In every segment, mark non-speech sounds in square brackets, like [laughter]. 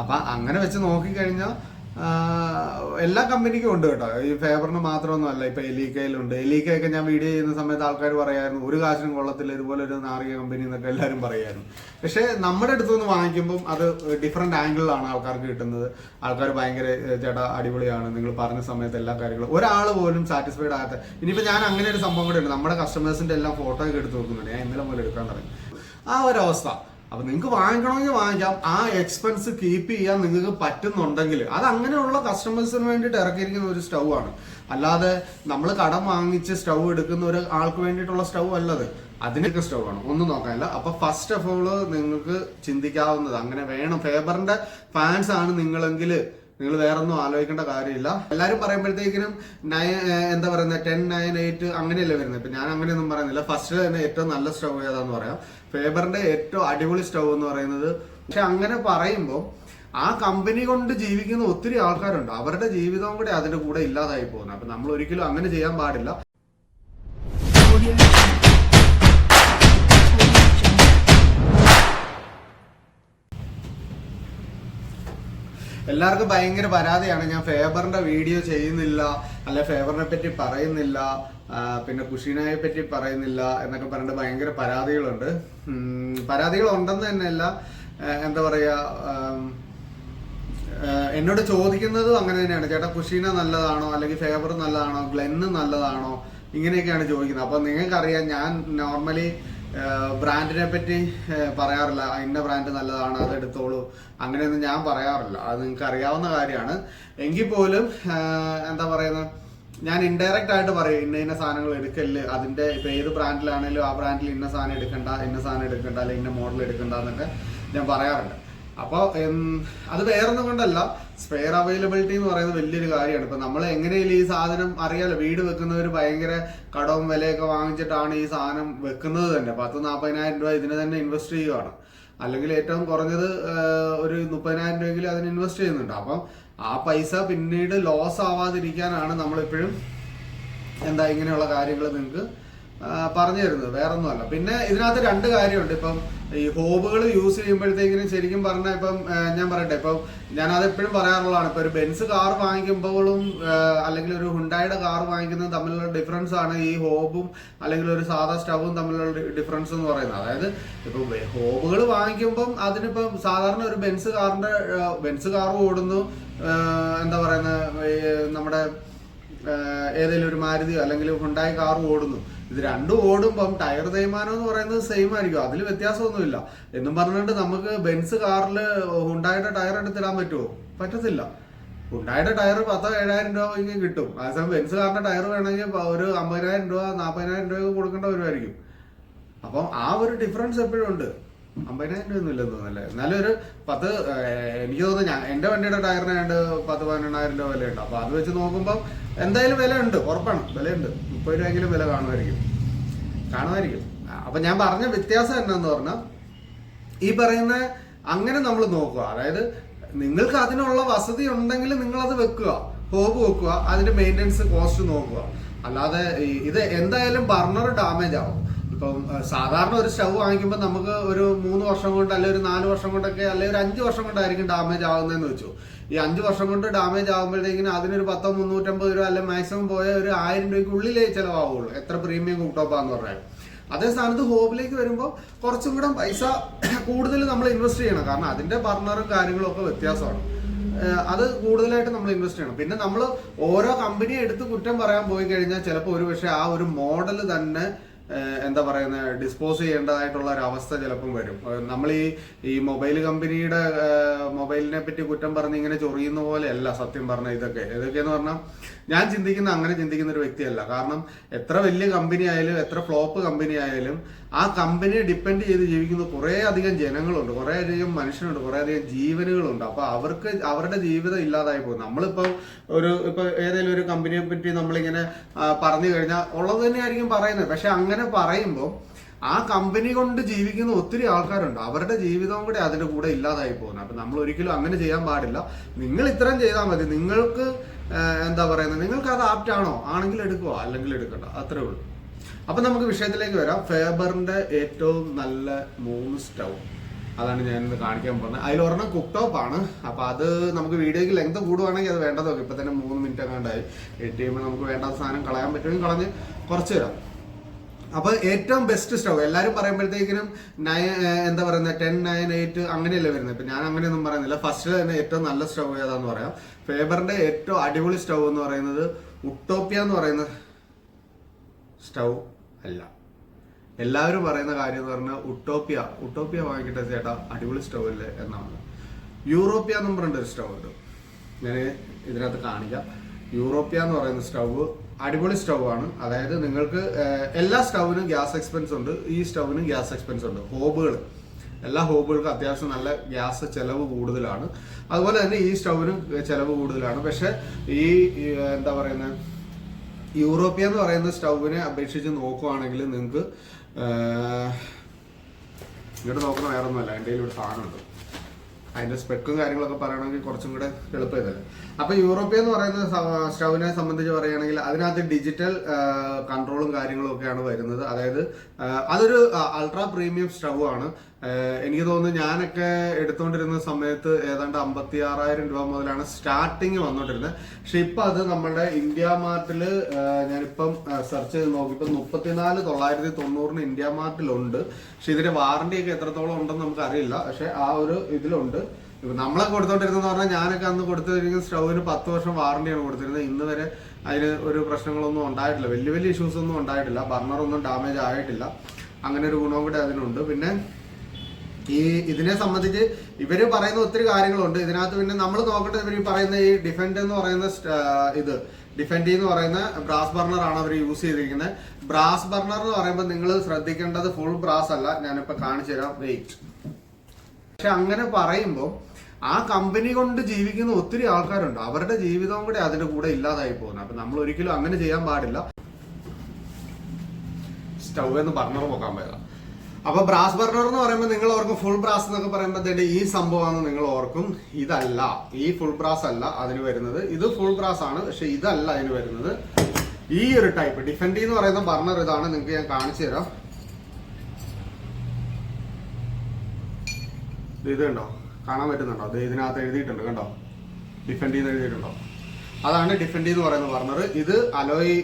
അപ്പൊ അങ്ങനെ വെച്ച് നോക്കിക്കഴിഞ്ഞാൽ എല്ലാ കമ്പനിക്കും ഉണ്ട് കേട്ടോ. ഈ ഫേബറിന് മാത്രമൊന്നും അല്ല ഇപ്പൊ എലീക്കയിലുണ്ട്. എലീക്കയൊക്കെ ഞാൻ വീഡിയോ ചെയ്യുന്ന സമയത്ത് ആൾക്കാർ പറയായിരുന്നു ഒരു കാശിനും കൊള്ളത്തില്ല ഇതുപോലെ ഒരു നാറിയ കമ്പനി എന്നൊക്കെ എല്ലാവരും പറയായിരുന്നു. പക്ഷെ നമ്മുടെ അടുത്ത് നിന്ന് അത് ഡിഫറെന്റ് ആംഗിളിലാണ് ആൾക്കാർക്ക് കിട്ടുന്നത്. ആൾക്കാർ ഭയങ്കര "ഏ, ചേട്ടാ അടിപൊളിയാണ്. നിങ്ങൾ പറഞ്ഞ സമയത്ത് എല്ലാ കാര്യങ്ങളും. ഒരാൾ പോലും സാറ്റിസ്ഫൈഡ് ആകാത്ത ഇനിയിപ്പോ ഞാൻ അങ്ങനെ ഒരു സംഭവം കൂടെ ഉണ്ട്. നമ്മുടെ കസ്റ്റമേഴ്സിന്റെ എല്ലാം ഫോട്ടോ ഒക്കെ എടുത്ത് നോക്കുന്നുണ്ട്. ഞാൻ ഇന്നലെ മുതൽ എടുക്കാൻ തുടങ്ങി. ആ ഒരു അവസ്ഥ. അപ്പൊ നിങ്ങൾക്ക് വാങ്ങിക്കണമെങ്കിൽ വാങ്ങിക്കാം. ആ എക്സ്പെൻസ് കീപ്പ് ചെയ്യാൻ നിങ്ങൾക്ക് പറ്റുന്നുണ്ടെങ്കിൽ. അത് അങ്ങനെയുള്ള കസ്റ്റമേഴ്സിന് വേണ്ടിയിട്ട് ഇറക്കിയിരിക്കുന്ന ഒരു സ്റ്റൗ ആണ്. അല്ലാതെ നമ്മൾ കടം വാങ്ങിച്ച് സ്റ്റൗ എടുക്കുന്ന ഒരു ആൾക്ക് വേണ്ടിയിട്ടുള്ള സ്റ്റൗ അല്ലത്. അതിനൊക്കെ സ്റ്റൗ ആണ്. ഒന്നും നോക്കാനില്ല. അപ്പൊ ഫസ്റ്റ് ഓഫ് ഓൾ നിങ്ങൾക്ക് ചിന്തിക്കാവുന്നത് അങ്ങനെ വേണം. ഫേബറിന്റെ ഫാൻസ് ആണ് നിങ്ങളെങ്കിൽ നിങ്ങൾ വേറെ ഒന്നും ആലോചിക്കേണ്ട കാര്യമില്ല. എല്ലാവരും പറയുമ്പോഴത്തേക്കിനും നയൻ എന്താ പറയുന്നത് ടെൻ നയൻ എയ്റ്റ് അങ്ങനെയല്ലേ വരുന്നത് ഇപ്പൊ ഞാൻ അങ്ങനെയൊന്നും പറയുന്നില്ല. ഫസ്റ്റ് തന്നെ ഏറ്റവും നല്ല സ്റ്റൗ ഏതാന്ന് പറയാം. ഫേബറിന്റെ ഏറ്റവും അടിപൊളി സ്റ്റൗ എന്ന് പറയുന്നത് പക്ഷെ അങ്ങനെ പറയുമ്പോൾ ആ കമ്പനി കൊണ്ട് ജീവിക്കുന്ന ഒത്തിരി ആൾക്കാരുണ്ട്. അവരുടെ ജീവിതവും കൂടെ അതിന്റെ കൂടെ ഇല്ലാതായി പോകുന്നത് അപ്പൊ നമ്മൾ ഒരിക്കലും അങ്ങനെ ചെയ്യാൻ പാടില്ല. എല്ലാവർക്കും ഭയങ്കര പരാതിയാണ്. ഞാൻ ഫേബറിന്റെ വീഡിയോ ചെയ്യുന്നില്ല. അല്ലെ ഫേബറിനെ പറ്റി പറയുന്നില്ല. പിന്നെ കുഷീനയെ പറ്റി പറയുന്നില്ല എന്നൊക്കെ പറഞ്ഞിട്ട് ഭയങ്കര പരാതികളുണ്ട്. പരാതികൾ ഉണ്ടെന്ന് തന്നെയല്ല എന്താ പറയാ എന്നോട് ചോദിക്കുന്നതും അങ്ങനെ തന്നെയാണ്. ചേട്ടാ കുഷീന നല്ലതാണോ? അല്ലെങ്കിൽ ഫേബർ നല്ലതാണോ? ഗ്ലെന്ന് നല്ലതാണോ? ഇങ്ങനെയൊക്കെയാണ് ചോദിക്കുന്നത്. അപ്പൊ നിങ്ങൾക്കറിയാം ഞാൻ നോർമലി ബ്രാൻഡിനെ പറ്റി പറയാറില്ല. ഇന്ന ബ്രാൻഡ് നല്ലതാണ് അത് എടുത്തോളൂ. അങ്ങനെയൊന്നും ഞാൻ പറയാറില്ല. അത് നിങ്ങൾക്ക് അറിയാവുന്ന കാര്യമാണ്. എങ്കിൽ പോലും എന്താ പറയുന്നത്? ഞാൻ ഇൻഡയറക്റ്റ് ആയിട്ട് പറയും ഇന്ന ഇന്ന സാധനങ്ങൾ എടുക്കൽ അതിന്റെ ഇപ്പൊ ഏത് ബ്രാൻഡിലാണെങ്കിലും ആ ബ്രാൻഡിൽ ഇന്ന സാധനം എടുക്കണ്ട ഇന്ന സാധനം എടുക്കണ്ട അല്ലെങ്കിൽ ഇന്ന മോഡൽ എടുക്കണ്ട എന്നൊക്കെ ഞാൻ പറയാറുണ്ട്. അപ്പോൾ അത് വേറൊന്നും കൊണ്ടല്ല. സ്പെയർ അവൈലബിലിറ്റി എന്ന് പറയുന്നത് വലിയൊരു കാര്യമാണ്. ഇപ്പൊ നമ്മൾ എങ്ങനെയും ഈ സാധനം അറിയാലോ വീട് വെക്കുന്നവർ ഭയങ്കര കടവും വിലയൊക്കെ വാങ്ങിച്ചിട്ടാണ് ഈ സാധനം വെക്കുന്നത് തന്നെ. പത്ത് നാൽപ്പതിനായിരം രൂപ ഇതിന് തന്നെ ഇൻവെസ്റ്റ് ചെയ്യുകയാണ് അല്ലെങ്കിൽ ഏറ്റവും കുറഞ്ഞത് ഒരു മുപ്പതിനായിരം രൂപയെങ്കിലും അതിന് ഇൻവെസ്റ്റ് ചെയ്യുന്നുണ്ട്. അപ്പം ആ പൈസ പിന്നീട് ലോസ് ആവാതിരിക്കാനാണ് നമ്മളിപ്പോഴും എന്താ ഇങ്ങനെയുള്ള കാര്യങ്ങൾ നിങ്ങൾക്ക് പറഞ്ഞു തരുന്നത്. വേറെ ഒന്നുമല്ല പിന്നെ ഇതിനകത്ത് രണ്ട് കാര്യമുണ്ട്. ഇപ്പം ഈ ഹോബുകൾ യൂസ് ചെയ്യുമ്പോഴത്തേക്കിനും ശരിക്കും പറഞ്ഞാൽ ഇപ്പം ഞാൻ പറയട്ടെ. ഇപ്പം ഞാൻ അത് എപ്പോഴും പറയാറുള്ളതാണ്. ഇപ്പൊ ഒരു ബെൻസ് കാർ വാങ്ങിക്കുമ്പോഴും അല്ലെങ്കിൽ ഒരു ഹുണ്ടായുടെ കാർ വാങ്ങിക്കുന്നത് തമ്മിലുള്ള ഡിഫറൻസ് ആണ് ഈ ഹോബും അല്ലെങ്കിൽ ഒരു സാധാ സ്റ്റവും തമ്മിലുള്ള ഡിഫറൻസ് എന്ന് പറയുന്നത്. അതായത് ഇപ്പൊ ഹോബുകൾ വാങ്ങിക്കുമ്പം അതിനിപ്പം സാധാരണ ഒരു ബെൻസ് കാറിന്റെ ബെൻസ് കാർ ഓടുന്നു എന്താ പറയുന്നത് നമ്മുടെ ഏതെങ്കിലും ഒരു മാരുതിയോ അല്ലെങ്കിൽ ഹുണ്ടായി കാർ ഓടുന്നു. ഇത് രണ്ടും ഓടുമ്പം ടയർ തേയ്മാനം എന്ന് പറയുന്നത് സെയിം ആയിരിക്കും. അതിൽ വ്യത്യാസമൊന്നുമില്ല. എന്നും പറഞ്ഞിട്ട് നമുക്ക് ബെൻസ് കാറിൽ ഉണ്ടായിട്ട് ടയർ എടുത്തിടാൻ പറ്റുമോ? പറ്റത്തില്ല. ഉണ്ടായിട്ട് ടയർ പത്തോ ഏഴായിരം രൂപയ്ക്ക് കിട്ടും. അതേസമയം ബെൻസ് കാറിന്റെ ടയർ വേണമെങ്കിൽ ഒരു അമ്പതിനായിരം രൂപ നാൽപ്പതിനായിരം രൂപ കൊടുക്കേണ്ട വരുമായിരിക്കും. അപ്പം ആ ഒരു ഡിഫറൻസ് എപ്പോഴും ഉണ്ട്. അമ്പതിനായിരം രൂപ ഒന്നും ഇല്ലെന്ന് തോന്നുന്നല്ലേ എന്നാലും ഒരു പത്ത് എനിക്ക് തോന്നുന്നു ഞാൻ എന്റെ വണ്ടിയുടെ ടയറിന് രണ്ട് പത്ത് പതിനെണ്ണായിരം രൂപ വിലയുണ്ട്. അപ്പൊ അത് വെച്ച് നോക്കുമ്പോൾ എന്തായാലും വിലയുണ്ട്. ഉറപ്പാണ്. വിലയുണ്ട്. മുപ്പത് രൂപയെങ്കിലും വില കാണുമായിരിക്കും. കാണുമായിരിക്കും. അപ്പൊ ഞാൻ പറഞ്ഞ വ്യത്യാസം എന്നാന്ന് പറഞ്ഞാൽ ഈ പറയുന്ന അങ്ങനെ നമ്മൾ നോക്കുക. അതായത് നിങ്ങൾക്ക് അതിനുള്ള വസതി ഉണ്ടെങ്കിൽ നിങ്ങൾ അത് വെക്കുക ഹോബ് വെക്കുക അതിന്റെ മെയിന്റെനൻസ് കോസ്റ്റ് നോക്കുക. അല്ലാതെ ഇത് എന്തായാലും ബർണർ ഡാമേജ് ആവും. ഇപ്പം സാധാരണ ഒരു സ്റ്റവ് വാങ്ങിക്കുമ്പോൾ നമുക്ക് ഒരു മൂന്ന് വർഷം കൊണ്ട് അല്ലെങ്കിൽ ഒരു നാല് വർഷം കൊണ്ടൊക്കെ അല്ലെങ്കിൽ ഒരു അഞ്ച് വർഷം കൊണ്ടായിരിക്കും ഡാമേജ് ആവുന്നതെന്ന് വെച്ചു. ഈ അഞ്ച് വർഷം കൊണ്ട് ഡാമേജ് ആകുമ്പോഴത്തേക്കിന് അതിനൊരു പത്തോ മുന്നൂറ്റമ്പത് രൂപ അല്ലെങ്കിൽ മാക്സിമം പോയ ഒരു ആയിരം രൂപയ്ക്ക് ഉള്ളിലേ ചിലവാകുള്ളൂ എത്ര പ്രീമിയം കൂട്ടോപ്പാന്ന് പറഞ്ഞാൽ. അതേ സ്ഥാനത്ത് ഹോബിലേക്ക് വരുമ്പോൾ കുറച്ചും കൂടെ പൈസ [clears throat] കൂടുതൽ നമ്മൾ ഇൻവെസ്റ്റ് ചെയ്യണം. കാരണം അതിന്റെ ബർണറും കാര്യങ്ങളും ഒക്കെ വ്യത്യാസമാണ്. അത് കൂടുതലായിട്ട് നമ്മൾ ഇൻവെസ്റ്റ് ചെയ്യണം. പിന്നെ നമ്മൾ ഓരോ കമ്പനിയെ എടുത്ത് കുറ്റം പറയാൻ പോയി കഴിഞ്ഞാൽ ചിലപ്പോൾ ഒരു പക്ഷേ ആ ഒരു മോഡൽ തന്നെ എന്താ പറയുന്ന ഡിസ്പോസ് ചെയ്യേണ്ടതായിട്ടുള്ള ഒരു അവസ്ഥ ചിലപ്പം വരും. നമ്മൾ ഈ ഈ മൊബൈൽ കമ്പനിയുടെ മൊബൈലിനെ പറ്റി കുറ്റം പറഞ്ഞ് ഇങ്ങനെ ചൊറിയുന്ന പോലെയല്ല സത്യം പറഞ്ഞ ഇതൊക്കെ. ഇതൊക്കെയെന്ന് പറഞ്ഞാൽ ഞാൻ ചിന്തിക്കുന്ന അങ്ങനെ ചിന്തിക്കുന്ന ഒരു വ്യക്തിയല്ല. കാരണം എത്ര വലിയ കമ്പനി ആയാലും എത്ര ഫ്ലോപ്പ് കമ്പനി ആയാലും ആ കമ്പനിയെ ഡിപ്പെൻഡ് ചെയ്ത് ജീവിക്കുന്ന കുറേ അധികം ജനങ്ങളുണ്ട്. കുറേ അധികം മനുഷ്യരുണ്ട്. കുറേ അധികം ജീവനുകളുണ്ട്. അപ്പോൾ അവർക്ക് അവരുടെ ജീവിതം ഇല്ലാതായി പോകും. നമ്മളിപ്പോ ഒരു ഇപ്പൊ ഏതെങ്കിലും ഒരു കമ്പനിയെ പറ്റി നമ്മളിങ്ങനെ പറഞ്ഞു കഴിഞ്ഞാൽ ഉള്ളത് തന്നെയായിരിക്കും പറയുന്നത്. പക്ഷെ അങ്ങനെ പറയുമ്പോൾ ആ കമ്പനി കൊണ്ട് ജീവിക്കുന്ന ഒത്തിരി ആൾക്കാരുണ്ട്. അവരുടെ ജീവിതവും കൂടെ അതിന്റെ കൂടെ ഇല്ലാതായി പോകുന്നത് അപ്പൊ നമ്മൾ ഒരിക്കലും അങ്ങനെ ചെയ്യാൻ പാടില്ല. നിങ്ങൾ ഇത്രയും ചെയ്താൽ മതി. നിങ്ങൾക്ക് എന്താ പറയുന്നത് നിങ്ങൾക്ക് അത് ആപ്റ്റ് ആണോ? ആണെങ്കിൽ എടുക്കുക അല്ലെങ്കിൽ എടുക്കണ്ട. അത്രേ ഉള്ളൂ. അപ്പൊ നമുക്ക് വിഷയത്തിലേക്ക് വരാം. ഫേബറിന്റെ ഏറ്റവും നല്ല മൂന്ന് സ്റ്റൗ. അതാണ് ഞാൻ ഇന്ന് കാണിക്കാൻ പോകുന്നത്. അതിൽ ഒരെണ്ണം കുക്ക് ടോപ്പ് ആണ്. അപ്പോൾ അത് നമുക്ക് വീഡിയോയ്ക്ക് ലെങ്ത് കൂടുവാണെങ്കിൽ അത് വേണ്ടതൊക്കെ. ഇപ്പൊ തന്നെ മൂന്ന് മിനിറ്റ് എങ്ങാണ്ടായി. എഡിറ്റ് ചെയ്യുമ്പോൾ നമുക്ക് വേണ്ടാത്ത സാധനം കളയാൻ പറ്റുമെങ്കിൽ കളഞ്ഞ് കുറച്ച് തരാം. അപ്പൊ ഏറ്റവും ബെസ്റ്റ് സ്റ്റവ് എല്ലാരും പറയുമ്പോഴത്തേക്കിനും നയൻ എന്താ പറയുന്നത് ടെൻ നയൻ എയ്റ്റ് അങ്ങനെയല്ലേ വരുന്നത്. ഇപ്പൊ ഞാൻ അങ്ങനെയൊന്നും പറയുന്നില്ല. ഫസ്റ്റ് തന്നെ ഏറ്റവും നല്ല സ്റ്റവ് ഏതാന്ന് പറയാം. ഫേബറിന്റെ ഏറ്റവും അടിപൊളി സ്റ്റവ് എന്ന് പറയുന്നത് ഉട്ടോപ്യ എന്ന് പറയുന്ന സ്റ്റവ് അല്ല. എല്ലാവരും പറയുന്ന കാര്യം എന്ന് പറഞ്ഞാൽ ഉട്ടോപ്യ ഉട്ടോപ്യ വാങ്ങിക്കട്ടെ ചേട്ടാ. അടിപൊളി സ്റ്റവ് അല്ലേ എന്നാണ്. യൂറോപ്യ എന്ന് പറഞ്ഞ ഒരു സ്റ്റവ് ഉണ്ട്. ഞാൻ ഇതിനകത്ത് കാണിക്കാം. യൂറോപ്യ എന്ന് പറയുന്ന സ്റ്റവ് അടിപൊളി സ്റ്റവ് ആണ്. അതായത് നിങ്ങൾക്ക് എല്ലാ സ്റ്റവിനും ഗ്യാസ് എക്സ്പെൻസ് ഉണ്ട്. ഈ സ്റ്റവിനും ഗ്യാസ് എക്സ്പെൻസ് ഉണ്ട്. ഹോബുകൾ എല്ലാ ഹോബുകൾക്കും അത്യാവശ്യം നല്ല ഗ്യാസ് ചെലവ് കൂടുതലാണ്. അതുപോലെ തന്നെ ഈ സ്റ്റവിനും ചെലവ് കൂടുതലാണ്. പക്ഷെ ഈ എന്താ പറയുന്നത് യൂറോപ്യ എന്ന് പറയുന്ന സ്റ്റൗവിനെ അപേക്ഷിച്ച് നോക്കുവാണെങ്കിൽ നിങ്ങൾക്ക് ഇവിടെ നോക്കുന്ന വേറെ ഒന്നുമല്ല എന്റെ കയ്യിൽ ഒരു സാധനമുണ്ട്. അതിന്റെ സ്പെക്കും കാര്യങ്ങളൊക്കെ പറയണമെങ്കിൽ കുറച്ചും കൂടെ എളുപ്പമായതല്ലേ അപ്പൊ യൂറോപ്യ എന്ന് പറയുന്ന സ്റ്റൗവിനെ സംബന്ധിച്ച് പറയുകയാണെങ്കിൽ അതിനകത്ത് ഡിജിറ്റൽ കൺട്രോളും കാര്യങ്ങളും ഒക്കെയാണ് വരുന്നത്. അതായത് അതൊരു അൾട്രാ പ്രീമിയം സ്റ്റൗ ആണ് എനിക്ക് തോന്നുന്നു ഞാനൊക്കെ എടുത്തുകൊണ്ടിരുന്ന സമയത്ത് ഏതാണ്ട് അമ്പത്തി ആറായിരം രൂപ മുതലാണ് സ്റ്റാർട്ടിങ് വന്നോണ്ടിരുന്നത്. പക്ഷെ ഇപ്പൊ അത് നമ്മുടെ ഇന്ത്യ മാർട്ടിൽ ഞാനിപ്പം സെർച്ച് ചെയ്ത് നോക്കിയപ്പോൾ മുപ്പത്തിനാല് തൊള്ളായിരത്തി തൊണ്ണൂറിന് ഇന്ത്യ മാർട്ടിലുണ്ട്. പക്ഷെ ഇതിന്റെ വാറണ്ടി ഒക്കെ എത്രത്തോളം ഉണ്ടെന്ന് നമുക്ക് അറിയില്ല പക്ഷെ ആ ഒരു ഇതിലുണ്ട്. ഇപ്പൊ നമ്മളെ കൊടുത്തോണ്ടിരുന്നെന്ന് പറഞ്ഞാൽ ഞാനൊക്കെ അന്ന് കൊടുത്തിരിക്കുന്ന സ്റ്റൗവിന് പത്ത് വർഷം വാറണ്ടിയാണ് കൊടുത്തിരുന്നത്. ഇന്ന് വരെ അതിന് ഒരു പ്രശ്നങ്ങളൊന്നും ഉണ്ടായിട്ടില്ല. വലിയ വലിയ ഇഷ്യൂസ് ഒന്നും ഉണ്ടായിട്ടില്ല. ബർണർ ഒന്നും ഡാമേജ് ആയിട്ടില്ല. അങ്ങനെ ഒരു ഗുണവും കൂടെ അതിനുണ്ട്. പിന്നെ ഈ ഇതിനെ സംബന്ധിച്ച് ഇവർ പറയുന്ന ഒത്തിരി കാര്യങ്ങളുണ്ട്. ഇതിനകത്ത് പിന്നെ നമ്മൾ നോക്കട്ടെ ഇവർ പറയുന്ന ഈ ഡിഫൻഡ് എന്ന് പറയുന്ന ഇത്. ഡിഫൻഡി എന്ന് പറയുന്ന ബ്രാസ് ബർണർ ആണ് അവർ യൂസ് ചെയ്തിരിക്കുന്നത്. ബ്രാസ് ബർണർ എന്ന് പറയുമ്പോൾ നിങ്ങൾ ശ്രദ്ധിക്കേണ്ടത് ഫുൾ ബ്രാസ് അല്ല. ഞാനിപ്പോ കാണിച്ചു തരാം. വെയിറ്റ് പക്ഷെ അങ്ങനെ പറയുമ്പോൾ ആ കമ്പനി കൊണ്ട് ജീവിക്കുന്ന ഒത്തിരി ആൾക്കാരുണ്ട്. അവരുടെ ജീവിതവും കൂടെ അതിന്റെ കൂടെ ഇല്ലാതായി പോകുന്നത് അപ്പൊ നമ്മൾ ഒരിക്കലും അങ്ങനെ ചെയ്യാൻ പാടില്ല. സ്റ്റൗ എന്ന് ബർണർ നോക്കാൻ പറ്റില്ല അപ്പൊ ബ്രാസ് ബർണർ എന്ന് പറയുമ്പോൾ നിങ്ങൾ ഓർക്കും ഫുൾ ബ്രാസ് എന്നൊക്കെ പറയുമ്പോൾ ഈ സംഭവമാണ് നിങ്ങൾ ഓർക്കും. ഇതല്ല. ഈ ഫുൾ ബ്രാസ് അല്ല അതിന് വരുന്നത്. ഇത് ഫുൾ ബ്രാസ് ആണ്. പക്ഷെ ഇതല്ല അതിന് വരുന്നത്. ഈ ഒരു ടൈപ്പ് ഡിഫൻഡി എന്ന് പറയുന്ന ബർണർ ഇതാണ്. നിങ്ങൾക്ക് ഞാൻ കാണിച്ചു തരാം. ഇത് കണ്ടോ? കാണാൻ പറ്റുന്നുണ്ടോ? അത് ഇതിനകത്ത് എഴുതിയിട്ടുണ്ട് കണ്ടോ? ഡിഫൻഡി എന്ന് എഴുതിയിട്ടുണ്ടോ? അതാണ് ഡിഫൻഡി എന്ന് പറയുന്ന ബർണർ. ഇത് അലോയ്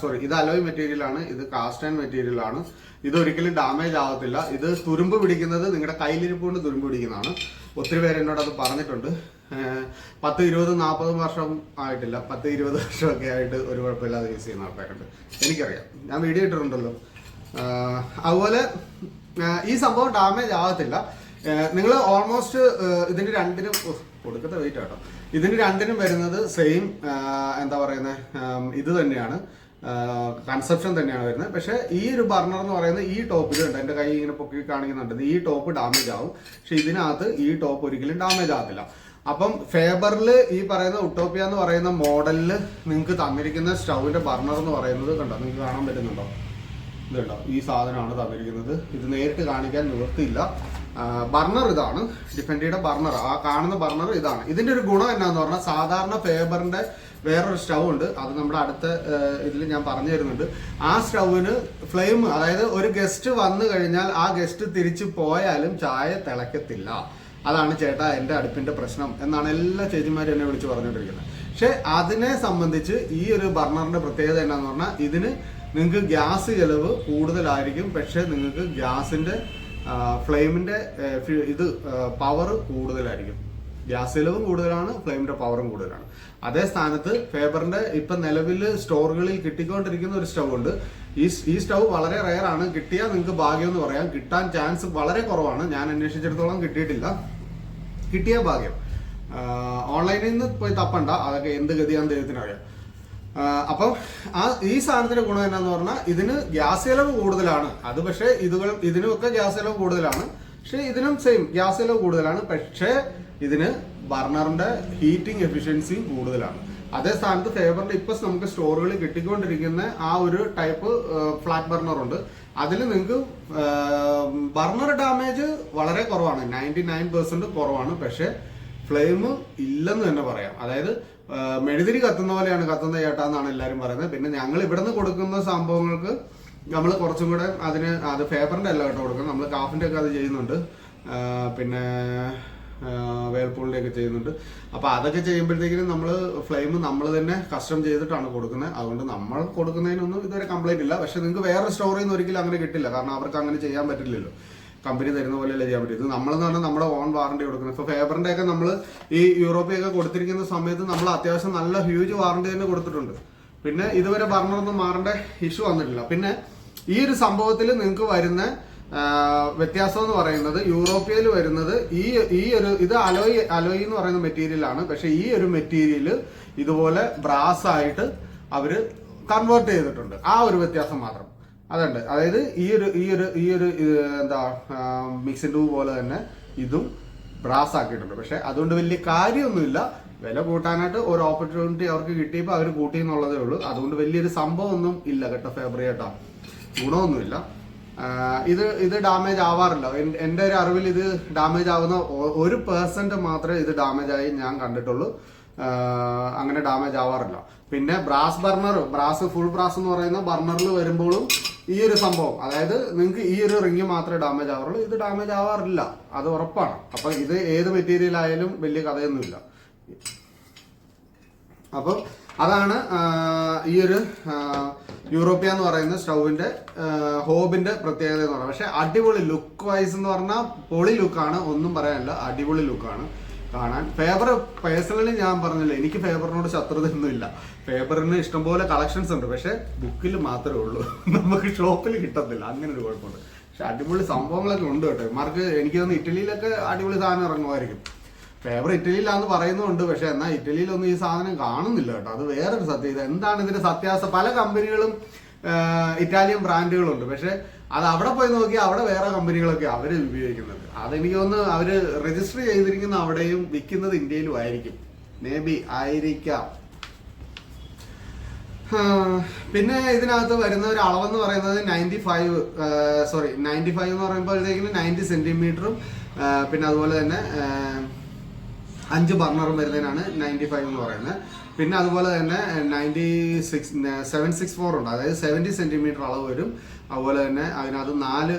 സോറി ഇത് അലോയ് മെറ്റീരിയൽ ആണ്. ഇത് കാസ്റ്റ് ആൻഡ് മെറ്റീരിയൽ ആണ്. ഇത് ഒരിക്കലും ഡാമേജ് ആവത്തില്ല. ഇത് തുരുമ്പ് പിടിക്കുന്നത് നിങ്ങളുടെ കയ്യിലിരിപ്പ് കൊണ്ട് തുരുമ്പ് പിടിക്കുന്നതാണ്. ഒത്തിരി പേര് എന്നോട് അത് പറഞ്ഞിട്ടുണ്ട്. പത്ത് ഇരുപത് നാൽപ്പത് വർഷം ആയിട്ടില്ല. പത്ത് ഇരുപത് വർഷമൊക്കെ ആയിട്ട് ഒരു കുഴപ്പമില്ലാതെ യൂസ് ചെയ്യുന്ന ആൾക്കാരുണ്ട്. എനിക്കറിയാം. ഞാൻ വീഡിയോ ഇട്ടിട്ടുണ്ടല്ലോ. അതുപോലെ ഈ സംഭവം ഡാമേജ് ആവത്തില്ല. നിങ്ങൾ ഓൾമോസ്റ്റ് ഇതിന് രണ്ടിനും കൊടുക്കത്തെ വെയിറ്റ് കേട്ടോ ഇതിന് രണ്ടിനും വരുന്നത് സെയിം എന്താ പറയുന്നത് ഇത് തന്നെയാണ്. കൺസെപ്ഷൻ തന്നെയാണ് വരുന്നത്. പക്ഷേ ഈ ഒരു ബർണർ എന്ന് പറയുന്നത് ഈ ടോപ്പിലുണ്ട് എന്റെ കൈ ഇങ്ങനെ പൊക്കി കാണിക്കുന്നുണ്ട്. ഈ ടോപ്പ് ഡാമേജ് ആവും. പക്ഷെ ഇതിനകത്ത് ഈ ടോപ്പ് ഒരിക്കലും ഡാമേജ് ആകത്തില്ല. അപ്പം ഫേബറിൽ ഈ പറയുന്ന ഉട്ടോപ്പിയ എന്ന് പറയുന്ന മോഡലിൽ നിങ്ങൾക്ക് തന്നിരിക്കുന്ന സ്റ്റൗവിന്റെ ബർണർ എന്ന് പറയുന്നത് കണ്ടോ? നിങ്ങൾക്ക് കാണാൻ പറ്റുന്നുണ്ടോ? ഇതുണ്ടോ? ഈ സാധനമാണ് തന്നിരിക്കുന്നത്. ഇത് നേരിട്ട് കാണിക്കാൻ നിവൃത്തിയില്ല. ബർണർ ഇതാണ്. ഡിഫൻഡിയുടെ ബർണർ. ആ കാണുന്ന ബർണർ ഇതാണ്. ഇതിന്റെ ഒരു ഗുണം എന്നാന്ന് പറഞ്ഞാൽ സാധാരണ ഫേബറിന്റെ വേറൊരു സ്റ്റൗ ഉണ്ട്. അത് നമ്മുടെ അടുത്ത ഇതിൽ ഞാൻ പറഞ്ഞു തരുന്നുണ്ട്. ആ സ്റ്റൗവിന് ഫ്ലെയിം അതായത് ഒരു ഗസ്റ്റ് വന്നു കഴിഞ്ഞാൽ ആ ഗസ്റ്റ് തിരിച്ചു പോയാലും ചായ തിളക്കത്തില്ല. അതാണ് ചേട്ടാ എന്റെ അടുപ്പിന്റെ പ്രശ്നം എന്നാണ് എല്ലാ ചേച്ചിമാരും എന്നെ വിളിച്ച് പറഞ്ഞുകൊണ്ടിരിക്കുന്നത്. പക്ഷെ അതിനെ സംബന്ധിച്ച് ഈ ഒരു ബർണറിന്റെ പ്രത്യേകത എന്നാന്ന് പറഞ്ഞാൽ ഇതിന് നിങ്ങൾക്ക് ഗ്യാസ് ചെലവ് കൂടുതലായിരിക്കും. പക്ഷെ നിങ്ങൾക്ക് ഗ്യാസിന്റെ ഫ്ലെയിമിന്റെ ഇത് പവർ കൂടുതലായിരിക്കും. ഗ്യാസ് ചെലവും കൂടുതലാണ് ഫ്ലെയിമിന്റെ പവറും കൂടുതലാണ്. അതേ സ്ഥാനത്ത് ഫേബറിന്റെ ഇപ്പൊ നിലവിൽ സ്റ്റോറുകളിൽ കിട്ടിക്കൊണ്ടിരിക്കുന്ന ഒരു സ്റ്റൗ ഉണ്ട്. ഈ ഈ സ്റ്റൗ വളരെ റയർ ആണ്. കിട്ടിയാൽ നിങ്ങൾക്ക് ഭാഗ്യം എന്ന് പറയാം. കിട്ടാൻ ചാൻസ് വളരെ കുറവാണ്. ഞാൻ അന്വേഷിച്ചിടത്തോളം കിട്ടിയിട്ടില്ല. കിട്ടിയ ഭാഗ്യം. ഓൺലൈനിൽ നിന്ന് പോയി തപ്പണ്ട. അതൊക്കെ എന്ത് ഗതിയാന്ന് ദൈവത്തിനറിയാം അപ്പം ആ ഈ സാധനത്തിന്റെ ഗുണം എന്നാന്ന് പറഞ്ഞാൽ ഇതിന് ഗ്യാസ് ചെലവ് കൂടുതലാണ്. അത് പക്ഷേ ഇതുകൾ ഇതിനുമൊക്കെ ഗ്യാസ് ചെലവ് കൂടുതലാണ്. പക്ഷേ ഇതിനും സെയിം ഗ്യാസ് ചെലവ് കൂടുതലാണ്. പക്ഷേ ഇതിന് ബർണറിന്റെ ഹീറ്റിംഗ് എഫിഷ്യൻസി കൂടുതലാണ്. അതേ സ്ഥാനത്ത് ഫേബറിന്റെ ഇപ്പൊ നമുക്ക് സ്റ്റോറുകളിൽ കിട്ടിക്കൊണ്ടിരിക്കുന്ന ആ ഒരു ടൈപ്പ് ഫ്ലാറ്റ് ബർണർ ഉണ്ട്. അതിൽ നിങ്ങൾക്ക് ബർണർ ഡാമേജ് വളരെ കുറവാണ്. നയന്റി നയൻ പെർസെന്റ് കുറവാണ്. പക്ഷേ ഫ്ലെയിം ഇല്ലെന്ന് തന്നെ പറയാം. അതായത് മെഴുതിരി കത്തുന്ന പോലെയാണ് കത്തുന്ന ചേട്ടാന്നാണ് എല്ലാവരും പറയുന്നത്. പിന്നെ ഞങ്ങൾ ഇവിടുന്ന് കൊടുക്കുന്ന സംഭവങ്ങൾക്ക് നമ്മൾ കുറച്ചും കൂടെ അതിന് അത് ഫേബറിന്റെ അല്ല കേട്ടോ കൊടുക്കുന്നത്. നമ്മൾ കാഫിന്റെ ഒക്കെ അത് ചെയ്യുന്നുണ്ട്. പിന്നെ വേൾപൂളിന്റെ ഒക്കെ ചെയ്യുന്നുണ്ട്. അപ്പോൾ അതൊക്കെ ചെയ്യുമ്പോഴത്തേക്കിനും നമ്മൾ ഫ്ലെയിം നമ്മൾ തന്നെ കസ്റ്റം ചെയ്തിട്ടാണ് കൊടുക്കുന്നത്. അതുകൊണ്ട് നമ്മൾ കൊടുക്കുന്നതിനൊന്നും ഇതുവരെ കംപ്ലൈന്റ് ഇല്ല. പക്ഷെ നിങ്ങൾക്ക് വേറെ സ്റ്റോറിൽ നിന്ന് ഒരിക്കലും അങ്ങനെ കിട്ടില്ല. കാരണം അവർക്ക് അങ്ങനെ ചെയ്യാൻ പറ്റില്ലല്ലോ. കമ്പനി തരുന്ന പോലെയല്ല ചെയ്യാൻ പറ്റും? ഇത് നമ്മളെന്ന് പറഞ്ഞാൽ നമ്മുടെ ഓൺ വാറണ്ടി കൊടുക്കുന്നത്. ഇപ്പോൾ ഫേബറിന്റെ ഒക്കെ നമ്മൾ ഈ യൂറോപ്പിയൊക്കെ കൊടുത്തിരിക്കുന്ന സമയത്ത് നമ്മൾ അത്യാവശ്യം നല്ല ഹ്യൂജ് വാറണ്ടി തന്നെ കൊടുത്തിട്ടുണ്ട്. പിന്നെ ഇതുവരെ ബർണറൊന്നും മാറേണ്ട ഇഷ്യൂ വന്നിട്ടില്ല. പിന്നെ ഈ ഒരു സംഭവത്തിൽ നിങ്ങൾക്ക് വരുന്ന വ്യത്യാസം എന്ന് പറയുന്നത് യൂറോപ്യയിൽ വരുന്നത് ഈ ഈ ഒരു ഇത് അലോയ് അലോയി എന്ന് പറയുന്ന മെറ്റീരിയലാണ് പക്ഷെ ഈ ഒരു മെറ്റീരിയൽ ഇതുപോലെ ബ്രാസ് ആയിട്ട് അവർ കൺവേർട്ട് ചെയ്തിട്ടുണ്ട്. ആ ഒരു വ്യത്യാസം മാത്രം. അതുണ്ട്. അതായത് ഈ ഒരു ഈ ഒരു ഈ ഒരു എന്താ മിക്സിൻ ടൂ പോലെ തന്നെ ഇതും ബ്രാസ് ആക്കിയിട്ടുണ്ട്. പക്ഷെ അതുകൊണ്ട് വലിയ കാര്യമൊന്നുമില്ല. വില കൂട്ടാനായിട്ട് ഒരു ഓപ്പർച്യൂണിറ്റി അവർക്ക് കിട്ടിയപ്പോൾ അവർ കൂട്ടി എന്നുള്ളതേ ഉള്ളൂ. അതുകൊണ്ട് വലിയൊരു സംഭവമൊന്നും ഇല്ല കേട്ടോ ഫേവറേറ്റാ ഗുണമൊന്നുമില്ല. ഇത് ഇത് ഡാമേജ് ആവാറില്ല. എൻ- എന്റെ ഒരു അറിവിൽ ഇത് ഡാമേജ് ആവുന്ന ഒരു പേഴ്സന്റ് മാത്രമേ ഇത് ഡാമേജ് ആയി ഞാൻ കണ്ടിട്ടുള്ളൂ. അങ്ങനെ ഡാമേജ് ആവാറില്ല. പിന്നെ brass burner brass full brass എന്ന് പറയുന്ന ബർണറിൽ വരുമ്പോഴും ഈ ഒരു സംഭവം അതായത് നിങ്ങൾക്ക് ഈ ഒരു റിങ് മാത്രമേ ഡാമേജ് ആവാറുള്ളൂ. ഇത് ഡാമേജ് ആവാറില്ല. അത് ഉറപ്പാണ്. അപ്പൊ ഇത് ഏത് മെറ്റീരിയൽ ആയാലും വലിയ കഥയൊന്നുമില്ല. അപ്പോൾ അതാണ് ഈ ഒരു യൂറോപ്യ എന്ന് പറയുന്ന സ്റ്റൗവിന്റെ ഹോബിന്റെ പ്രത്യേകത എന്ന് പറയുന്നത്. പക്ഷെ അടിപൊളി ലുക്ക് വൈസ് എന്ന് പറഞ്ഞാൽ പൊളി ലുക്കാണ് ഒന്നും പറയാനില്ല അടിപൊളി ലുക്കാണ് കാണാൻ. ഫേബർ പേഴ്സണലി ഞാൻ പറഞ്ഞില്ല. എനിക്ക് ഫേബറിനോട് ശത്രുതയൊന്നുമില്ല. ഫേബറിന് ഇഷ്ടംപോലെ കളക്ഷൻസ് ഉണ്ട്. പക്ഷെ ബുക്കിൽ മാത്രമേ ഉള്ളൂ. [laughs] നമുക്ക് ഷോപ്പിൽ കിട്ടത്തില്ല. അങ്ങനെ ഒരു കുഴപ്പമുണ്ട്. പക്ഷെ അടിപൊളി സംഭവങ്ങളൊക്കെ ഉണ്ട് കേട്ടോ. മാർക്ക് എനിക്ക് തോന്നുന്നു ഇറ്റലിയിലൊക്കെ അടിപൊളി സാധനം ഇറങ്ങുമായിരിക്കും. ഫേവർ ഇറ്റലിയിലാന്ന് പറയുന്നുണ്ട്. പക്ഷെ എന്നാൽ ഇറ്റലിയിലൊന്നും ഈ സാധനം കാണുന്നില്ല കേട്ടോ. അത് വേറൊരു സത്യം ഇത് എന്താണ് ഇതിന്റെ സത്യാവസ്ഥ? പല കമ്പനികളും ഇറ്റാലിയൻ ബ്രാൻഡുകളുണ്ട് പക്ഷെ അത് അവിടെ പോയി നോക്കി അവിടെ വേറെ കമ്പനികളൊക്കെ അവർ ഉപയോഗിക്കുന്നത്. അതെനിക്ക് തോന്നുന്നു അവർ രജിസ്റ്റർ ചെയ്തിരിക്കുന്ന അവിടെയും വിൽക്കുന്നത് ഇന്ത്യയിലും ആയിരിക്കും. മേ ബി ആയിരിക്കാം പിന്നെ ഇതിനകത്ത് വരുന്ന ഒരു അളവെന്ന് പറയുന്നത് ninety five sorry ninety five എന്ന് പറയുമ്പോഴത്തേക്കിന് നയന്റി സെന്റിമീറ്ററും പിന്നെ അതുപോലെ തന്നെ അഞ്ച് ബർണറും വരുന്നതിനാണ് നയന്റി ഫൈവ് എന്ന് പറയുന്നത്. പിന്നെ അതുപോലെ തന്നെ ninety six seven six four ഉണ്ട്. അതായത് സെവന്റി സെന്റിമീറ്റർ അളവ് വരും. അതുപോലെ തന്നെ അതിനകത്ത് നാല്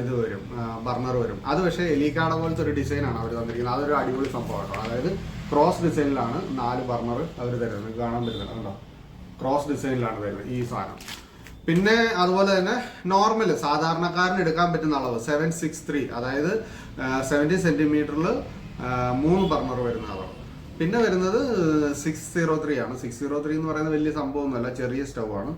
ഇത് വരും ബർണർ വരും. അത് പക്ഷേ എലിക്കാട പോലത്തെ ഒരു ഡിസൈനാണ് അവർ തന്നിരിക്കുന്നത്. അതൊരു അടിപൊളി സംഭവം കേട്ടോ. അതായത് ക്രോസ് ഡിസൈനിലാണ് നാല് ബർണർ അവർ തരുന്നത്. കാണാൻ പറ്റുന്നത്. കണ്ടോ? ക്രോസ് ഡിസൈനിലാണ് തരുന്നത് ഈ സാധനം. പിന്നെ അതുപോലെ തന്നെ നോർമൽ സാധാരണക്കാരന് എടുക്കാൻ പറ്റുന്ന അളവ് സെവൻ സിക്സ് ത്രീ അതായത് സെവന്റി സെന്റിമീറ്ററിൽ മൂന്ന് ബർണർ വരുന്ന അളവ്. പിന്നെ വരുന്നത് സിക്സ് സീറോ ത്രീ ആണ്. സിക്സ് സീറോ ത്രീ എന്ന് പറയുന്നത് വലിയ സംഭവമൊന്നുമല്ല ചെറിയ സ്റ്റവ് ആണ്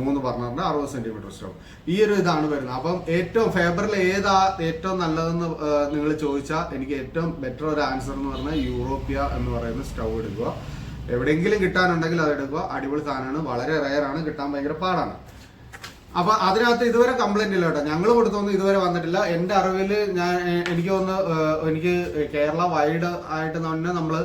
മൂന്ന് ബർണറിന്റെ അറുപത് സെന്റിമീറ്റർ സ്റ്റവ് ഈ ഒരു ഇതാണ് വരുന്നത്. അപ്പം ഏറ്റവും ഫേബറിൽ ഏതാ ഏറ്റവും നല്ലതെന്ന് നിങ്ങൾ ചോദിച്ചാൽ എനിക്ക് ഏറ്റവും ബെറ്റർ ഒരു ആൻസർ എന്ന് പറഞ്ഞാൽ യൂറോപ്യ എന്ന് പറയുന്ന സ്റ്റവ് എടുക്കുക. എവിടെയെങ്കിലും കിട്ടാനുണ്ടെങ്കിൽ അത് എടുക്കുക. അടിപൊളി സാധനമാണ്. വളരെ റയർ ആണ്. കിട്ടാൻ ഭയങ്കര പാടാണ്. അപ്പൊ അതിനകത്ത് ഇതുവരെ കംപ്ലൈന്റ് ഇല്ല കേട്ടോ. ഞങ്ങൾ കൊടുത്തൊന്നും ഇതുവരെ വന്നിട്ടില്ല. എന്റെ അറിവിൽ ഞാൻ എനിക്ക് തോന്നുന്നു എനിക്ക് കേരള വൈഡ് ആയിട്ട് തന്നെ നമ്മൾ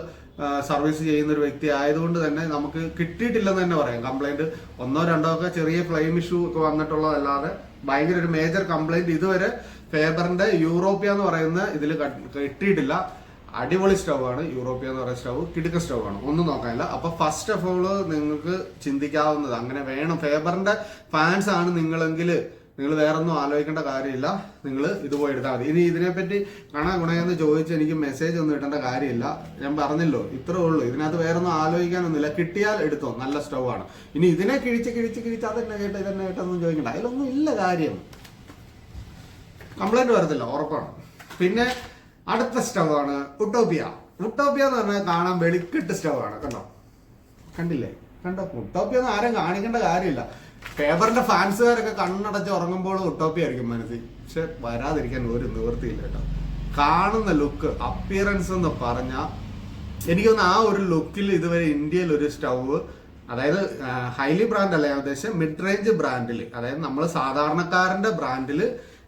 സർവീസ് ചെയ്യുന്ന ഒരു വ്യക്തി ആയതുകൊണ്ട് തന്നെ നമുക്ക് കിട്ടിയിട്ടില്ലെന്ന് തന്നെ പറയാം. കംപ്ലൈന്റ് ഒന്നോ രണ്ടോ ഒക്കെ ചെറിയ ഫ്ലെയിം ഇഷ്യൂ ഒക്കെ വന്നിട്ടുള്ളതല്ലാതെ ഭയങ്കര ഒരു മേജർ കംപ്ലൈന്റ് ഇതുവരെ ഫേബറിന്റെ യൂറോപ്യ എന്ന് പറയുന്ന ഇതിൽ കിട്ടിയിട്ടില്ല. അടിപൊളി സ്റ്റവ് ആണ് യൂറോപ്യ എന്ന് പറയുന്ന സ്റ്റവ് കിടുക്ക സ്റ്റവ് ആണ് ഒന്നും നോക്കാനില്ല. അപ്പൊ ഫസ്റ്റ് ഓഫ് ഓൾ നിങ്ങൾക്ക് ചിന്തിക്കാവുന്നത് അങ്ങനെ വേണം. ഫേബറിന്റെ ഫാൻസ് ആണ് നിങ്ങളെങ്കിൽ നിങ്ങൾ വേറെ ഒന്നും ആലോചിക്കേണ്ട കാര്യമില്ല. നിങ്ങൾ ഇത് പോയി എടുത്താൽ മതി. ഇനി ഇതിനെപ്പറ്റി കാണാൻ ഗുണയെന്ന് ചോദിച്ച് എനിക്ക് മെസ്സേജ് ഒന്നും ഇടേണ്ട കാര്യമില്ല. ഞാൻ പറഞ്ഞല്ലോ ഇത്രേ ഉള്ളൂ. ഇതിനകത്ത് വേറെ ഒന്നും ആലോചിക്കാനൊന്നുമില്ല. കിട്ടിയാൽ എടുത്തോ. നല്ല സ്റ്റൗ ആണ് ഇനി ഇതിനെ കിഴിച്ച് കിഴിച്ച് കിഴിച്ച് അതെന്നെ കേട്ടോ ഇതെന്നെ കേട്ടെന്ന് ചോദിക്കണ്ട. അതിലൊന്നും ഇല്ല കാര്യം. കംപ്ലൈന്റ് വരത്തില്ല ഉറപ്പാണ്. പിന്നെ അടുത്ത സ്റ്റവാണ് ഉട്ടോപ്പിയ. ഉട്ടോപ്പിയ എന്ന് പറഞ്ഞാൽ കാണാൻ വെളിക്കെട്ട് സ്റ്റവാണ് കണ്ടോ? കണ്ടില്ലേ? കണ്ടോ? ഉട്ടോപ്പിയ ഒന്നും ആരും കാണിക്കേണ്ട കാര്യമില്ല. പേപ്പറിന്റെ ഫാൻസുകാരൊക്കെ കണ്ണടച്ച് ഉറങ്ങുമ്പോൾ ഉട്ടോപ്പിയ ആയിരിക്കും മനസ്സിൽ. പക്ഷെ വരാതിരിക്കാൻ ഒരു നിവൃത്തിയില്ല കേട്ടോ. കാണുന്ന ലുക്ക് അപ്പിയറൻസ് എന്ന് പറഞ്ഞാൽ എനിക്കൊന്ന് ആ ഒരു ലുക്കിൽ ഇതുവരെ ഇന്ത്യയിൽ ഒരു സ്റ്റവ് അതായത് ഹൈലി ബ്രാൻഡ് അല്ല ഞാൻ ഉദ്ദേശിച്ചത് മിഡ് റേഞ്ച് ബ്രാൻഡിൽ അതായത് നമ്മൾ സാധാരണക്കാരന്റെ ബ്രാൻഡിൽ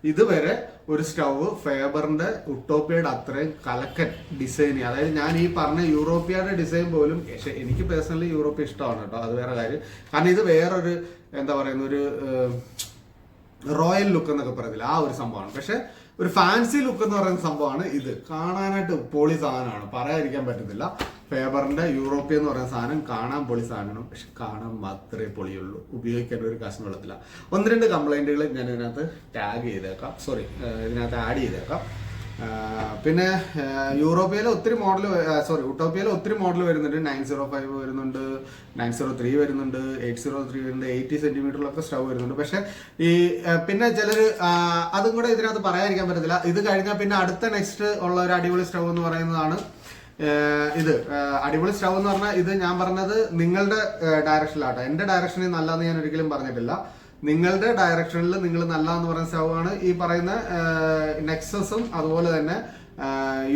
ഇതുവരെ ഒരു സ്റ്റൗവ് ഫേബറിന്റെ ഉട്ടോപ്പിയയുടെ അത്രയും കലക്കൻ ഡിസൈൻ അതായത് ഞാൻ ഈ പറഞ്ഞ യൂറോപ്പിയയുടെ ഡിസൈൻ പോലും പക്ഷേ എനിക്ക് പേഴ്സണലി യൂറോപ്പ് ഇഷ്ടമാണ് കേട്ടോ അത് വേറെ കാര്യം. കാരണം ഇത് വേറൊരു എന്താ പറയുന്ന ഒരു റോയൽ ലുക്ക് എന്നൊക്കെ പറയത്തില്ല ആ ഒരു സംഭവമാണ്. പക്ഷെ ഒരു ഫാൻസി ലുക്ക് എന്ന് പറയുന്ന സംഭവമാണ് ഇത്. കാണാനായിട്ട് പൊളി സാധനമാണ് പറയാതിരിക്കാൻ പറ്റത്തില്ല. ഫേബറിന്റെ യൂറോപ്യ എന്ന് പറയുന്ന സാധനം കാണാൻ പൊളി സാധനമാണ്. പക്ഷെ കാണാൻ മാത്രമേ പൊളിയുള്ളൂ. ഉപയോഗിക്കാൻ ഒരു കഷ്ണം വെള്ളത്തില്ല ഒന്ന് രണ്ട് കംപ്ലൈന്റുകൾ ഞാൻ ഇതിനകത്ത് ടാഗ് ചെയ്തേക്കാം. സോറി ഇതിനകത്ത് ആഡ് ചെയ്തേക്കാം. പിന്നെ യൂറോപ്യയിലെ ഒത്തിരി മോഡൽ സോറി ഉട്ടോപ്പിയയിലെ ഒത്തിരി മോഡൽ വരുന്നുണ്ട്. നയൻ സീറോ ഫൈവ് വരുന്നുണ്ട് നയൻ സീറോ ത്രീ വരുന്നുണ്ട് എയ്റ്റ് സീറോ ത്രീ വരുന്നുണ്ട് എയ്റ്റി സെന്റിമീറ്ററിലൊക്കെ സ്റ്റവ് വരുന്നുണ്ട്. പക്ഷെ ഈ പിന്നെ ചിലർ അതും കൂടെ ഇതിനകത്ത് പറയാതിരിക്കാൻ പറ്റത്തില്ല. ഇത് കഴിഞ്ഞാൽ പിന്നെ അടുത്ത നെക്സ്റ്റ് ഉള്ള ഒരു അടിപൊളി സ്റ്റവ് എന്ന് പറയുന്നതാണ് ഇത് അടിപൊളി സ്റ്റവ് എന്ന് പറഞ്ഞാൽ ഇത് ഞാൻ പറഞ്ഞത് നിങ്ങളുടെ ഡയറക്ഷനിലാട്ടോ എന്റെ ഡയറക്ഷനിൽ നല്ലതെന്ന് ഞാൻ ഒരിക്കലും പറഞ്ഞിട്ടില്ല. നിങ്ങളുടെ ഡയറക്ഷനിൽ നിങ്ങൾ നല്ല എന്ന് പറയുന്ന സ്റ്റവ് ആണ് ഈ പറയുന്ന നെക്സസും അതുപോലെ തന്നെ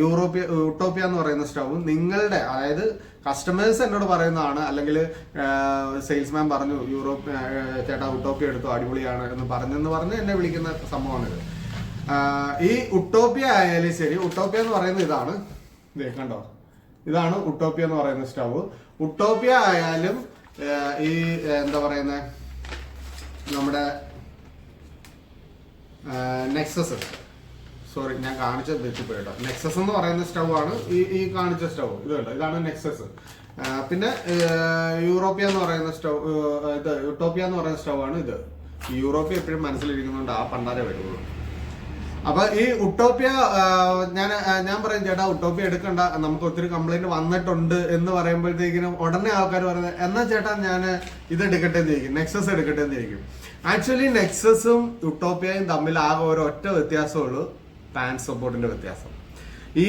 യൂറോപ്യ യൂട്ടോപ്യ എന്ന് പറയുന്ന സ്റ്റവും നിങ്ങളുടെ അതായത് കസ്റ്റമേഴ്സ് എന്നോട് പറയുന്നതാണ് അല്ലെങ്കിൽ സെയിൽസ്മാൻ പറഞ്ഞു യൂറോപ്പ് ഏഹ് ചേട്ടാ ഉട്ടോപ്യ എടുത്തു അടിപൊളിയാണ് എന്ന് പറഞ്ഞെന്ന് പറഞ്ഞ് എന്നെ വിളിക്കുന്ന സംഭവമാണിത്. ഈ ഉട്ടോപ്യ ആയാലും ശരി ഉട്ടോപ്യ എന്ന് പറയുന്ന ഇതാണ്. കണ്ടോ? ഇതാണ് ഉട്ടോപ്യ എന്ന് പറയുന്ന സ്റ്റവ്. ഉട്ടോപ്യ ആയാലും ഈ എന്താ പറയുന്നത് നമ്മുടെ നെക്സസ്. സോറി ഞാൻ കാണിച്ച തെറ്റിപ്പോയിട്ടോ. നെക്സസ് എന്ന് പറയുന്ന സ്റ്റവ് ആണ് ഈ ഈ കാണിച്ച സ്റ്റവ്. ഇത് കേട്ടോ ഇതാണ് നെക്സസ്. പിന്നെ യൂറോപ്യ എന്ന് പറയുന്ന സ്റ്റവ് ഇത് യൂട്ടോപ്യ എന്ന് പറയുന്ന സ്റ്റവ് ആണ് ഇത് യൂറോപ്യ എപ്പോഴും മനസ്സിലിരിക്കുന്നുണ്ട് ആ പണ്ടാരേ വരുള്ളൂ. അപ്പൊ ഈ ഉട്ടോപ്പിയ ഞാൻ ഞാൻ പറയും ചേട്ടാ ഉട്ടോപ്പിയ എടുക്കണ്ട. നമുക്ക് ഒത്തിരി കംപ്ലൈന്റ് വന്നിട്ടുണ്ട് എന്ന് പറയുമ്പോഴത്തേക്കിനും ഉടനെ ആൾക്കാർ പറയുന്നത് എന്നാ ചേട്ടാ ഞാൻ ഇത് എടുക്കട്ടെ എന്ന് ചോദിക്കും. നെക്സസ് എടുക്കട്ടെ എന്ന് ചോദിക്കും. ആക്ച്വലി നെക്സസും ഉട്ടോപ്പിയയും തമ്മിൽ ആകെ ഒരു ഒറ്റ വ്യത്യാസമുള്ളൂ പാൻ സപ്പോർട്ടിന്റെ വ്യത്യാസം. ഈ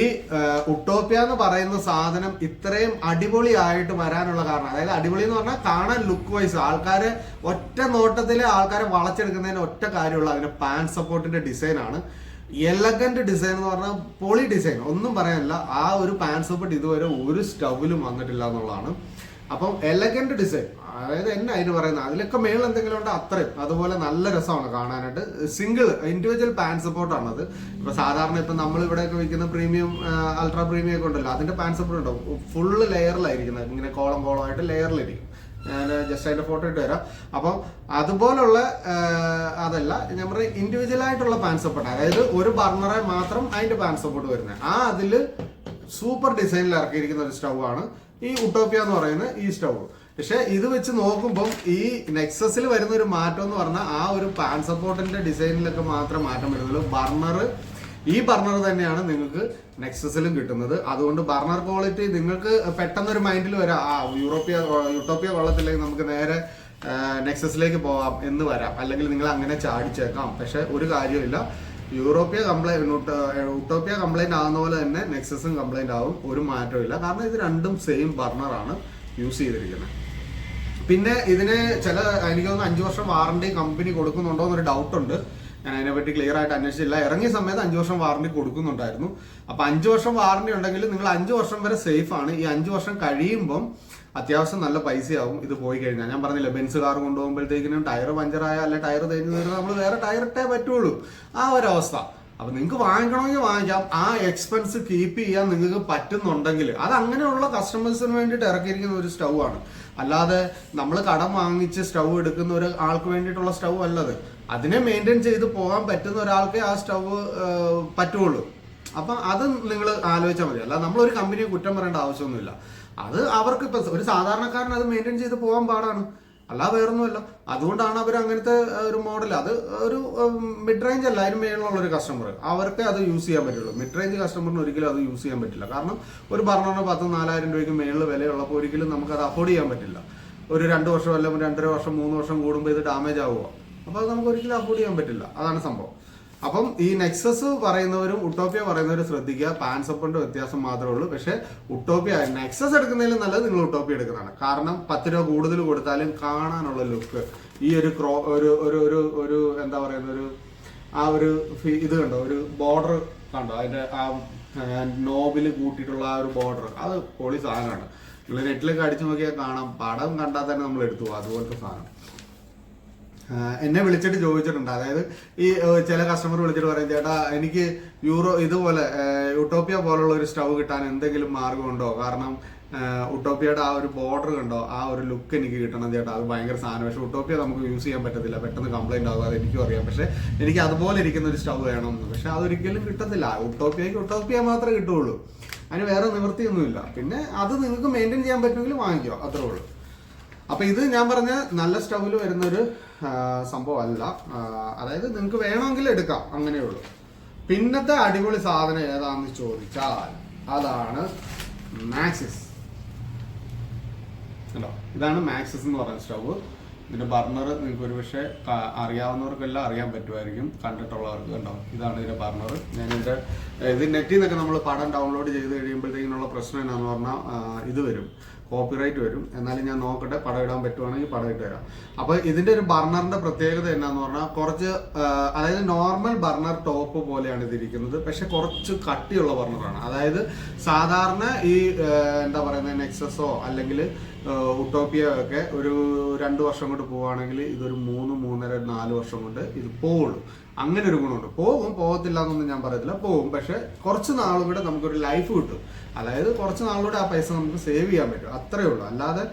ഉട്ടോപ്പിയ എന്ന് പറയുന്ന സാധനം ഇത്രയും അടിപൊളിയായിട്ട് വരാനുള്ള കാരണം അതായത് അടിപൊളി എന്ന് പറഞ്ഞാൽ കാണാൻ ലുക്ക് വൈസ് ആൾക്കാരെ ഒറ്റ നോട്ടത്തിൽ ആൾക്കാരെ വളച്ചെടുക്കുന്നതിന് ഒറ്റ കാര്യമുള്ള. അതിന്റെ പാൻ സപ്പോർട്ടിന്റെ ഡിസൈൻ ആണ്. എലഗന്റ് ഡിസൈൻ എന്ന് പറഞ്ഞാൽ പൊളി ഡിസൈൻ ഒന്നും പറയാനില്ല. ആ ഒരു പാൻസ് സപ്പോർട്ട് ഇതുവരെ ഒരു സ്റ്റൗവിലും വന്നിട്ടില്ല എന്നുള്ളതാണ്. അപ്പം എലഗന്റ് ഡിസൈൻ അതായത് എന്നെ അതിന് പറയുന്നത്. അതിലൊക്കെ മേളിൽ എന്തെങ്കിലും ഉണ്ട്? അത്രയും. അതുപോലെ നല്ല രസമാണ് കാണാനായിട്ട്. സിംഗിൾ ഇൻഡിവിജ്വൽ പാൻ സപ്പോർട്ടാണത് ഇപ്പൊ സാധാരണ ഇപ്പൊ നമ്മൾ ഇവിടെയൊക്കെ വിൽക്കുന്ന പ്രീമിയം അൾട്രാ പ്രീമിയം ഒക്കെ ഉണ്ടല്ലോ. അതിന്റെ പാൻ സപ്പോർട്ട് ഉണ്ടാവും ഫുള്ള് ലെയറിലായിരിക്കുന്നത് ഇങ്ങനെ കോളം കോളമായിട്ട് ലെയറിലിരിക്കും ഞാൻ ജസ്റ്റ് അതിന്റെ ഫോട്ടോ ഇട്ട് തരാം. അപ്പം അതുപോലുള്ള അതല്ല പറഞ്ഞ ഇൻഡിവിജ്വൽ ആയിട്ടുള്ള പാൻ സപ്പോർട്ട് അതായത് ഒരു ബർണറെ മാത്രം അതിന്റെ പാൻ സപ്പോർട്ട് വരുന്നത് ആ അതിൽ സൂപ്പർ ഡിസൈനിൽ ഇറക്കിയിരിക്കുന്ന ഒരു സ്റ്റൗ ആണ്. ഈ ഉട്ടോപ്യ എന്ന് പറയുന്ന ഈ സ്റ്റൗ പക്ഷെ ഇത് വെച്ച് നോക്കുമ്പോൾ ഈ നെക്സസിൽ വരുന്ന ഒരു മാറ്റം എന്ന് പറഞ്ഞാൽ ആ ഒരു പാൻ സപ്പോർട്ടിന്റെ ഡിസൈനിലൊക്കെ മാത്രം മാറ്റം വരുന്നുള്ളൂ. ബർണർ ഈ ബർണർ തന്നെയാണ് നിങ്ങൾക്ക് നെക്സസിലും കിട്ടുന്നത്. അതുകൊണ്ട് ബർണർ ക്വാളിറ്റി നിങ്ങൾക്ക് പെട്ടെന്ന് ഒരു മൈൻഡിൽ വരാം. ആ യൂറോപ്യ യൂട്ടോപ്യ കൊള്ളത്തില്ലെങ്കിൽ നമുക്ക് നേരെ നെക്സസിലേക്ക് പോവാം എന്ന് വരാം. അല്ലെങ്കിൽ നിങ്ങൾ അങ്ങനെ ചാടിച്ചേക്കാം. പക്ഷെ ഒരു കാര്യമില്ല യൂറോപ്യ കംപ്ലൈന്റ് യൂട്ടോപ്യ കംപ്ലൈന്റ് ആകുന്ന പോലെ തന്നെ നെക്സസും കംപ്ലൈന്റ് ആവും. ഒരു മാറ്റവും ഇല്ല കാരണം ഇത് രണ്ടും സെയിം ബർണറാണ് യൂസ് ചെയ്തിരിക്കുന്നത്. പിന്നെ ഇതിന് ചില എനിക്ക് തോന്നുന്നു അഞ്ചു വർഷം വാറണ്ടി കമ്പനി കൊടുക്കുന്നുണ്ടോ എന്നൊരു ഡൗട്ട് ഉണ്ട്. ഞാൻ അതിനെപ്പറ്റി ക്ലിയർ ആയിട്ട് അന്വേഷിച്ചില്ല. ഇറങ്ങിയ സമയത്ത് അഞ്ചു വർഷം വാറണ്ടി കൊടുക്കുന്നുണ്ടായിരുന്നു. അപ്പൊ അഞ്ചു വർഷം വാറണ്ടി ഉണ്ടെങ്കിൽ നിങ്ങൾ അഞ്ചു വർഷം വരെ സേഫ് ആണ്. ഈ അഞ്ചു വർഷം കഴിയുമ്പം അത്യാവശ്യം നല്ല പൈസയാവും ഇത് പോയി കഴിഞ്ഞാൽ. ഞാൻ പറഞ്ഞില്ല ബെൻസ് കാർ കൊണ്ടുപോകുമ്പോഴത്തേക്കിനും ടയർ പഞ്ചറായ അല്ലെ ടയർ തേഞ്ഞു വരുന്നത് നമ്മൾ വേറെ ടയർ ഇട്ടേ പറ്റുള്ളൂ. ആ ഒരു അവസ്ഥ അപ്പൊ നിങ്ങൾക്ക് വാങ്ങിക്കണമെങ്കിൽ വാങ്ങിക്കാം. ആ എക്സ്പെൻസ് കീപ്പ് ചെയ്യാൻ നിങ്ങൾക്ക് പറ്റുന്നുണ്ടെങ്കിൽ. അത് അങ്ങനെയുള്ള കസ്റ്റമേഴ്സിന് വേണ്ടിയിട്ട് ഇറക്കിയിരിക്കുന്ന ഒരു സ്റ്റൗ ആണ്. അല്ലാതെ നമ്മൾ കടം വാങ്ങിച്ച് സ്റ്റൗ എടുക്കുന്ന ഒരു ആൾക്ക് വേണ്ടിയിട്ടുള്ള സ്റ്റൗ അല്ലത്. അതിനെ മെയിന്റെയിൻ ചെയ്ത് പോകാൻ പറ്റുന്ന ഒരാൾക്കേ ആ സ്റ്റവ് പറ്റുള്ളൂ. അപ്പം അത് നിങ്ങൾ ആലോചിച്ചാൽ മതി. അല്ല നമ്മളൊരു കമ്പനിയെ കുറ്റം പറയേണ്ട ആവശ്യമൊന്നുമില്ല. അത് അവർക്ക് ഇപ്പൊ ഒരു സാധാരണക്കാരൻ അത് മെയിന്റെയിൻ ചെയ്ത് പോകാൻ പാടാണ്. അല്ല വേറൊന്നുമല്ല. അതുകൊണ്ടാണ് അവർ അങ്ങനത്തെ ഒരു മോഡൽ അത് ഒരു മിഡ് റേഞ്ച് അല്ല. അതിന് മേളിലുള്ള ഒരു കസ്റ്റമർ അവർക്ക് അത് യൂസ് ചെയ്യാൻ പറ്റുള്ളൂ. മിഡ് റേഞ്ച് കസ്റ്റമറിന് ഒരിക്കലും അത് യൂസ് ചെയ്യാൻ പറ്റില്ല. കാരണം ഒരു പറഞ്ഞ പത്ത് നാലായിരം രൂപയ്ക്ക് മേളിൽ വിലയുള്ളപ്പോൾ ഒരിക്കലും നമുക്ക് അത് അഫോർഡ് ചെയ്യാൻ പറ്റില്ല. ഒരു രണ്ട് വർഷം അല്ലെങ്കിൽ രണ്ടര വർഷം മൂന്ന് വർഷം കൂടുമ്പോൾ ഇത് ഡാമേജ് ആവുക. അപ്പോൾ അത് നമുക്ക് ഒരിക്കലും അഫോർഡ് ചെയ്യാൻ പറ്റില്ല. അതാണ് സംഭവം. അപ്പം ഈ നെക്സസ് പറയുന്നവരും ഉട്ടോപ്പിയ പറയുന്നവരും ശ്രദ്ധിക്കുക. പാൻസ് സപ്പോർട്ടിന്റെ വ്യത്യാസം മാത്രമേ ഉള്ളൂ. പക്ഷെ ഉട്ടോപ്പിയ നെക്സസ് എടുക്കുന്നതിലും നല്ലത് നിങ്ങൾ ഉട്ടോപ്പിയ എടുക്കുന്നതാണ്. കാരണം പത്ത് രൂപ കൂടുതൽ കൊടുത്താലും കാണാനുള്ള ലുക്ക് ഈ ഒരു ക്രോ ഒരു ഒരു ഒരു ഒരു എന്താ പറയുന്ന ഒരു ആ ഒരു ഇത് കണ്ടോ? ഒരു ബോർഡർ കണ്ടോ? അതിന്റെ ആ നോബിൽ കൂട്ടിയിട്ടുള്ള ആ ഒരു ബോർഡർ അത് പൊളി സാധനമാണ്. നിങ്ങൾ നെറ്റിലൊക്കെ അടിച്ചു നോക്കിയാൽ കാണാം. പടം കണ്ടാൽ തന്നെ നമ്മൾ എടുത്തു. അതുപോലത്തെ സാധനം. എന്നെ വിളിച്ചിട്ട് ചോദിച്ചിട്ടുണ്ട്. അതായത് ഈ ചില കസ്റ്റമർ വിളിച്ചിട്ട് പറയും ചേട്ടാ എനിക്ക് യൂറോ ഇതുപോലെ യൂട്ടോപ്പിയ പോലുള്ള ഒരു സ്റ്റവ് കിട്ടാൻ എന്തെങ്കിലും മാർഗമുണ്ടോ കാരണം ഉട്ടോപ്പിയുടെ ആ ഒരു ബോർഡർ കണ്ടോ? ആ ഒരു ലുക്ക് എനിക്ക് കിട്ടണം ചേട്ടാ. അത് ഭയങ്കര സാധനം. പക്ഷെ ഉട്ടോപ്പിയ നമുക്ക് യൂസ് ചെയ്യാൻ പറ്റത്തില്ല. പെട്ടെന്ന് കംപ്ലൈന്റ് ആകും. അത് എനിക്കും അറിയാം. പക്ഷെ എനിക്ക് അതുപോലെ ഇരിക്കുന്ന ഒരു സ്റ്റവ് വേണമെന്ന് പക്ഷെ അതൊരിക്കലും കിട്ടത്തില്ല. ഉട്ടോപ്പിയക്ക് ഉട്ടോപ്പിയ മാത്രമേ കിട്ടുള്ളൂ അതിന് വേറെ നിവൃത്തിയൊന്നുമില്ല. പിന്നെ അത് നിങ്ങൾക്ക് മെയിന്റെയിൻ ചെയ്യാൻ പറ്റുമെങ്കിൽ വാങ്ങിക്കോ. അത്രേ ഉള്ളൂ. അപ്പൊ ഇത് ഞാൻ പറഞ്ഞ നല്ല സ്റ്റൗവിൽ വരുന്നൊരു ആ, സംഭവം അല്ല അതായത് നിങ്ങൾക്ക് വേണമെങ്കിൽ എടുക്കാം. അങ്ങനെ ഉള്ളൂ. പിന്നത്തെ അടിപൊളി സാധനം ഏതാന്ന് ചോദിച്ചാൽ അതാണ് മാക്സിസ്. കണ്ടോ? ഇതാണ് മാക്സിസ് എന്ന് പറയുന്ന സ്റ്റവ്. ഇതിന്റെ ബർണർ നിങ്ങൾക്ക് ഒരുപക്ഷെ അറിയാവുന്നവർക്കെല്ലാം അറിയാൻ പറ്റുമായിരിക്കും. കണ്ടിട്ടുള്ളവർക്ക് കണ്ടോ? ഇതാണ് ഇതിന്റെ ബർണർ. ഞാൻ ഇതിന്റെ ഇത് നെറ്റിൽ നിന്നൊക്കെ നമ്മൾ പടം ഡൗൺലോഡ് ചെയ്ത് കഴിയുമ്പോഴത്തേക്കിനുള്ള പ്രശ്നം എന്നാന്ന് പറഞ്ഞാൽ ഇത് വരും. കോപ്പിറൈറ്റ് വരും. എന്നാലും ഞാൻ നോക്കട്ടെ പടം ഇടാൻ പറ്റുവാണെങ്കിൽ പടം ഇട്ട് തരാം അപ്പൊ ഇതിന്റെ ഒരു ബർണറിന്റെ പ്രത്യേകത എന്നാന്ന് പറഞ്ഞാൽ കുറച്ച് അതായത് നോർമൽ ബർണർ ടോപ്പ് പോലെയാണ് ഇതിരിക്കുന്നത്. പക്ഷെ കുറച്ച് കട്ടിയുള്ള ബർണറാണ്. അതായത് സാധാരണ ഈ എന്താ പറയുന്നത് നെക്സസോ അല്ലെങ്കിൽ ഉട്ടോപ്പിയ ഒക്കെ ഒരു രണ്ട് വർഷം കൊണ്ട് പോവുകയാണെങ്കിൽ ഇതൊരു മൂന്ന് മൂന്നര നാല് വർഷം കൊണ്ട് ഇത് പോവുള്ളൂ. അങ്ങനെ ഒരു ഗുണമുണ്ട്. പോകും പോകത്തില്ല എന്നൊന്നും ഞാൻ പറയത്തില്ല. പോകും. പക്ഷെ കുറച്ച് നാളുകൂടെ നമുക്കൊരു ലൈഫ് കിട്ടും. അതായത് കുറച്ച് നാളുകൂടെ ആ പൈസ നമുക്ക് സേവ് ചെയ്യാൻ പറ്റും. അത്രേ ഉള്ളൂ. അല്ലാതെ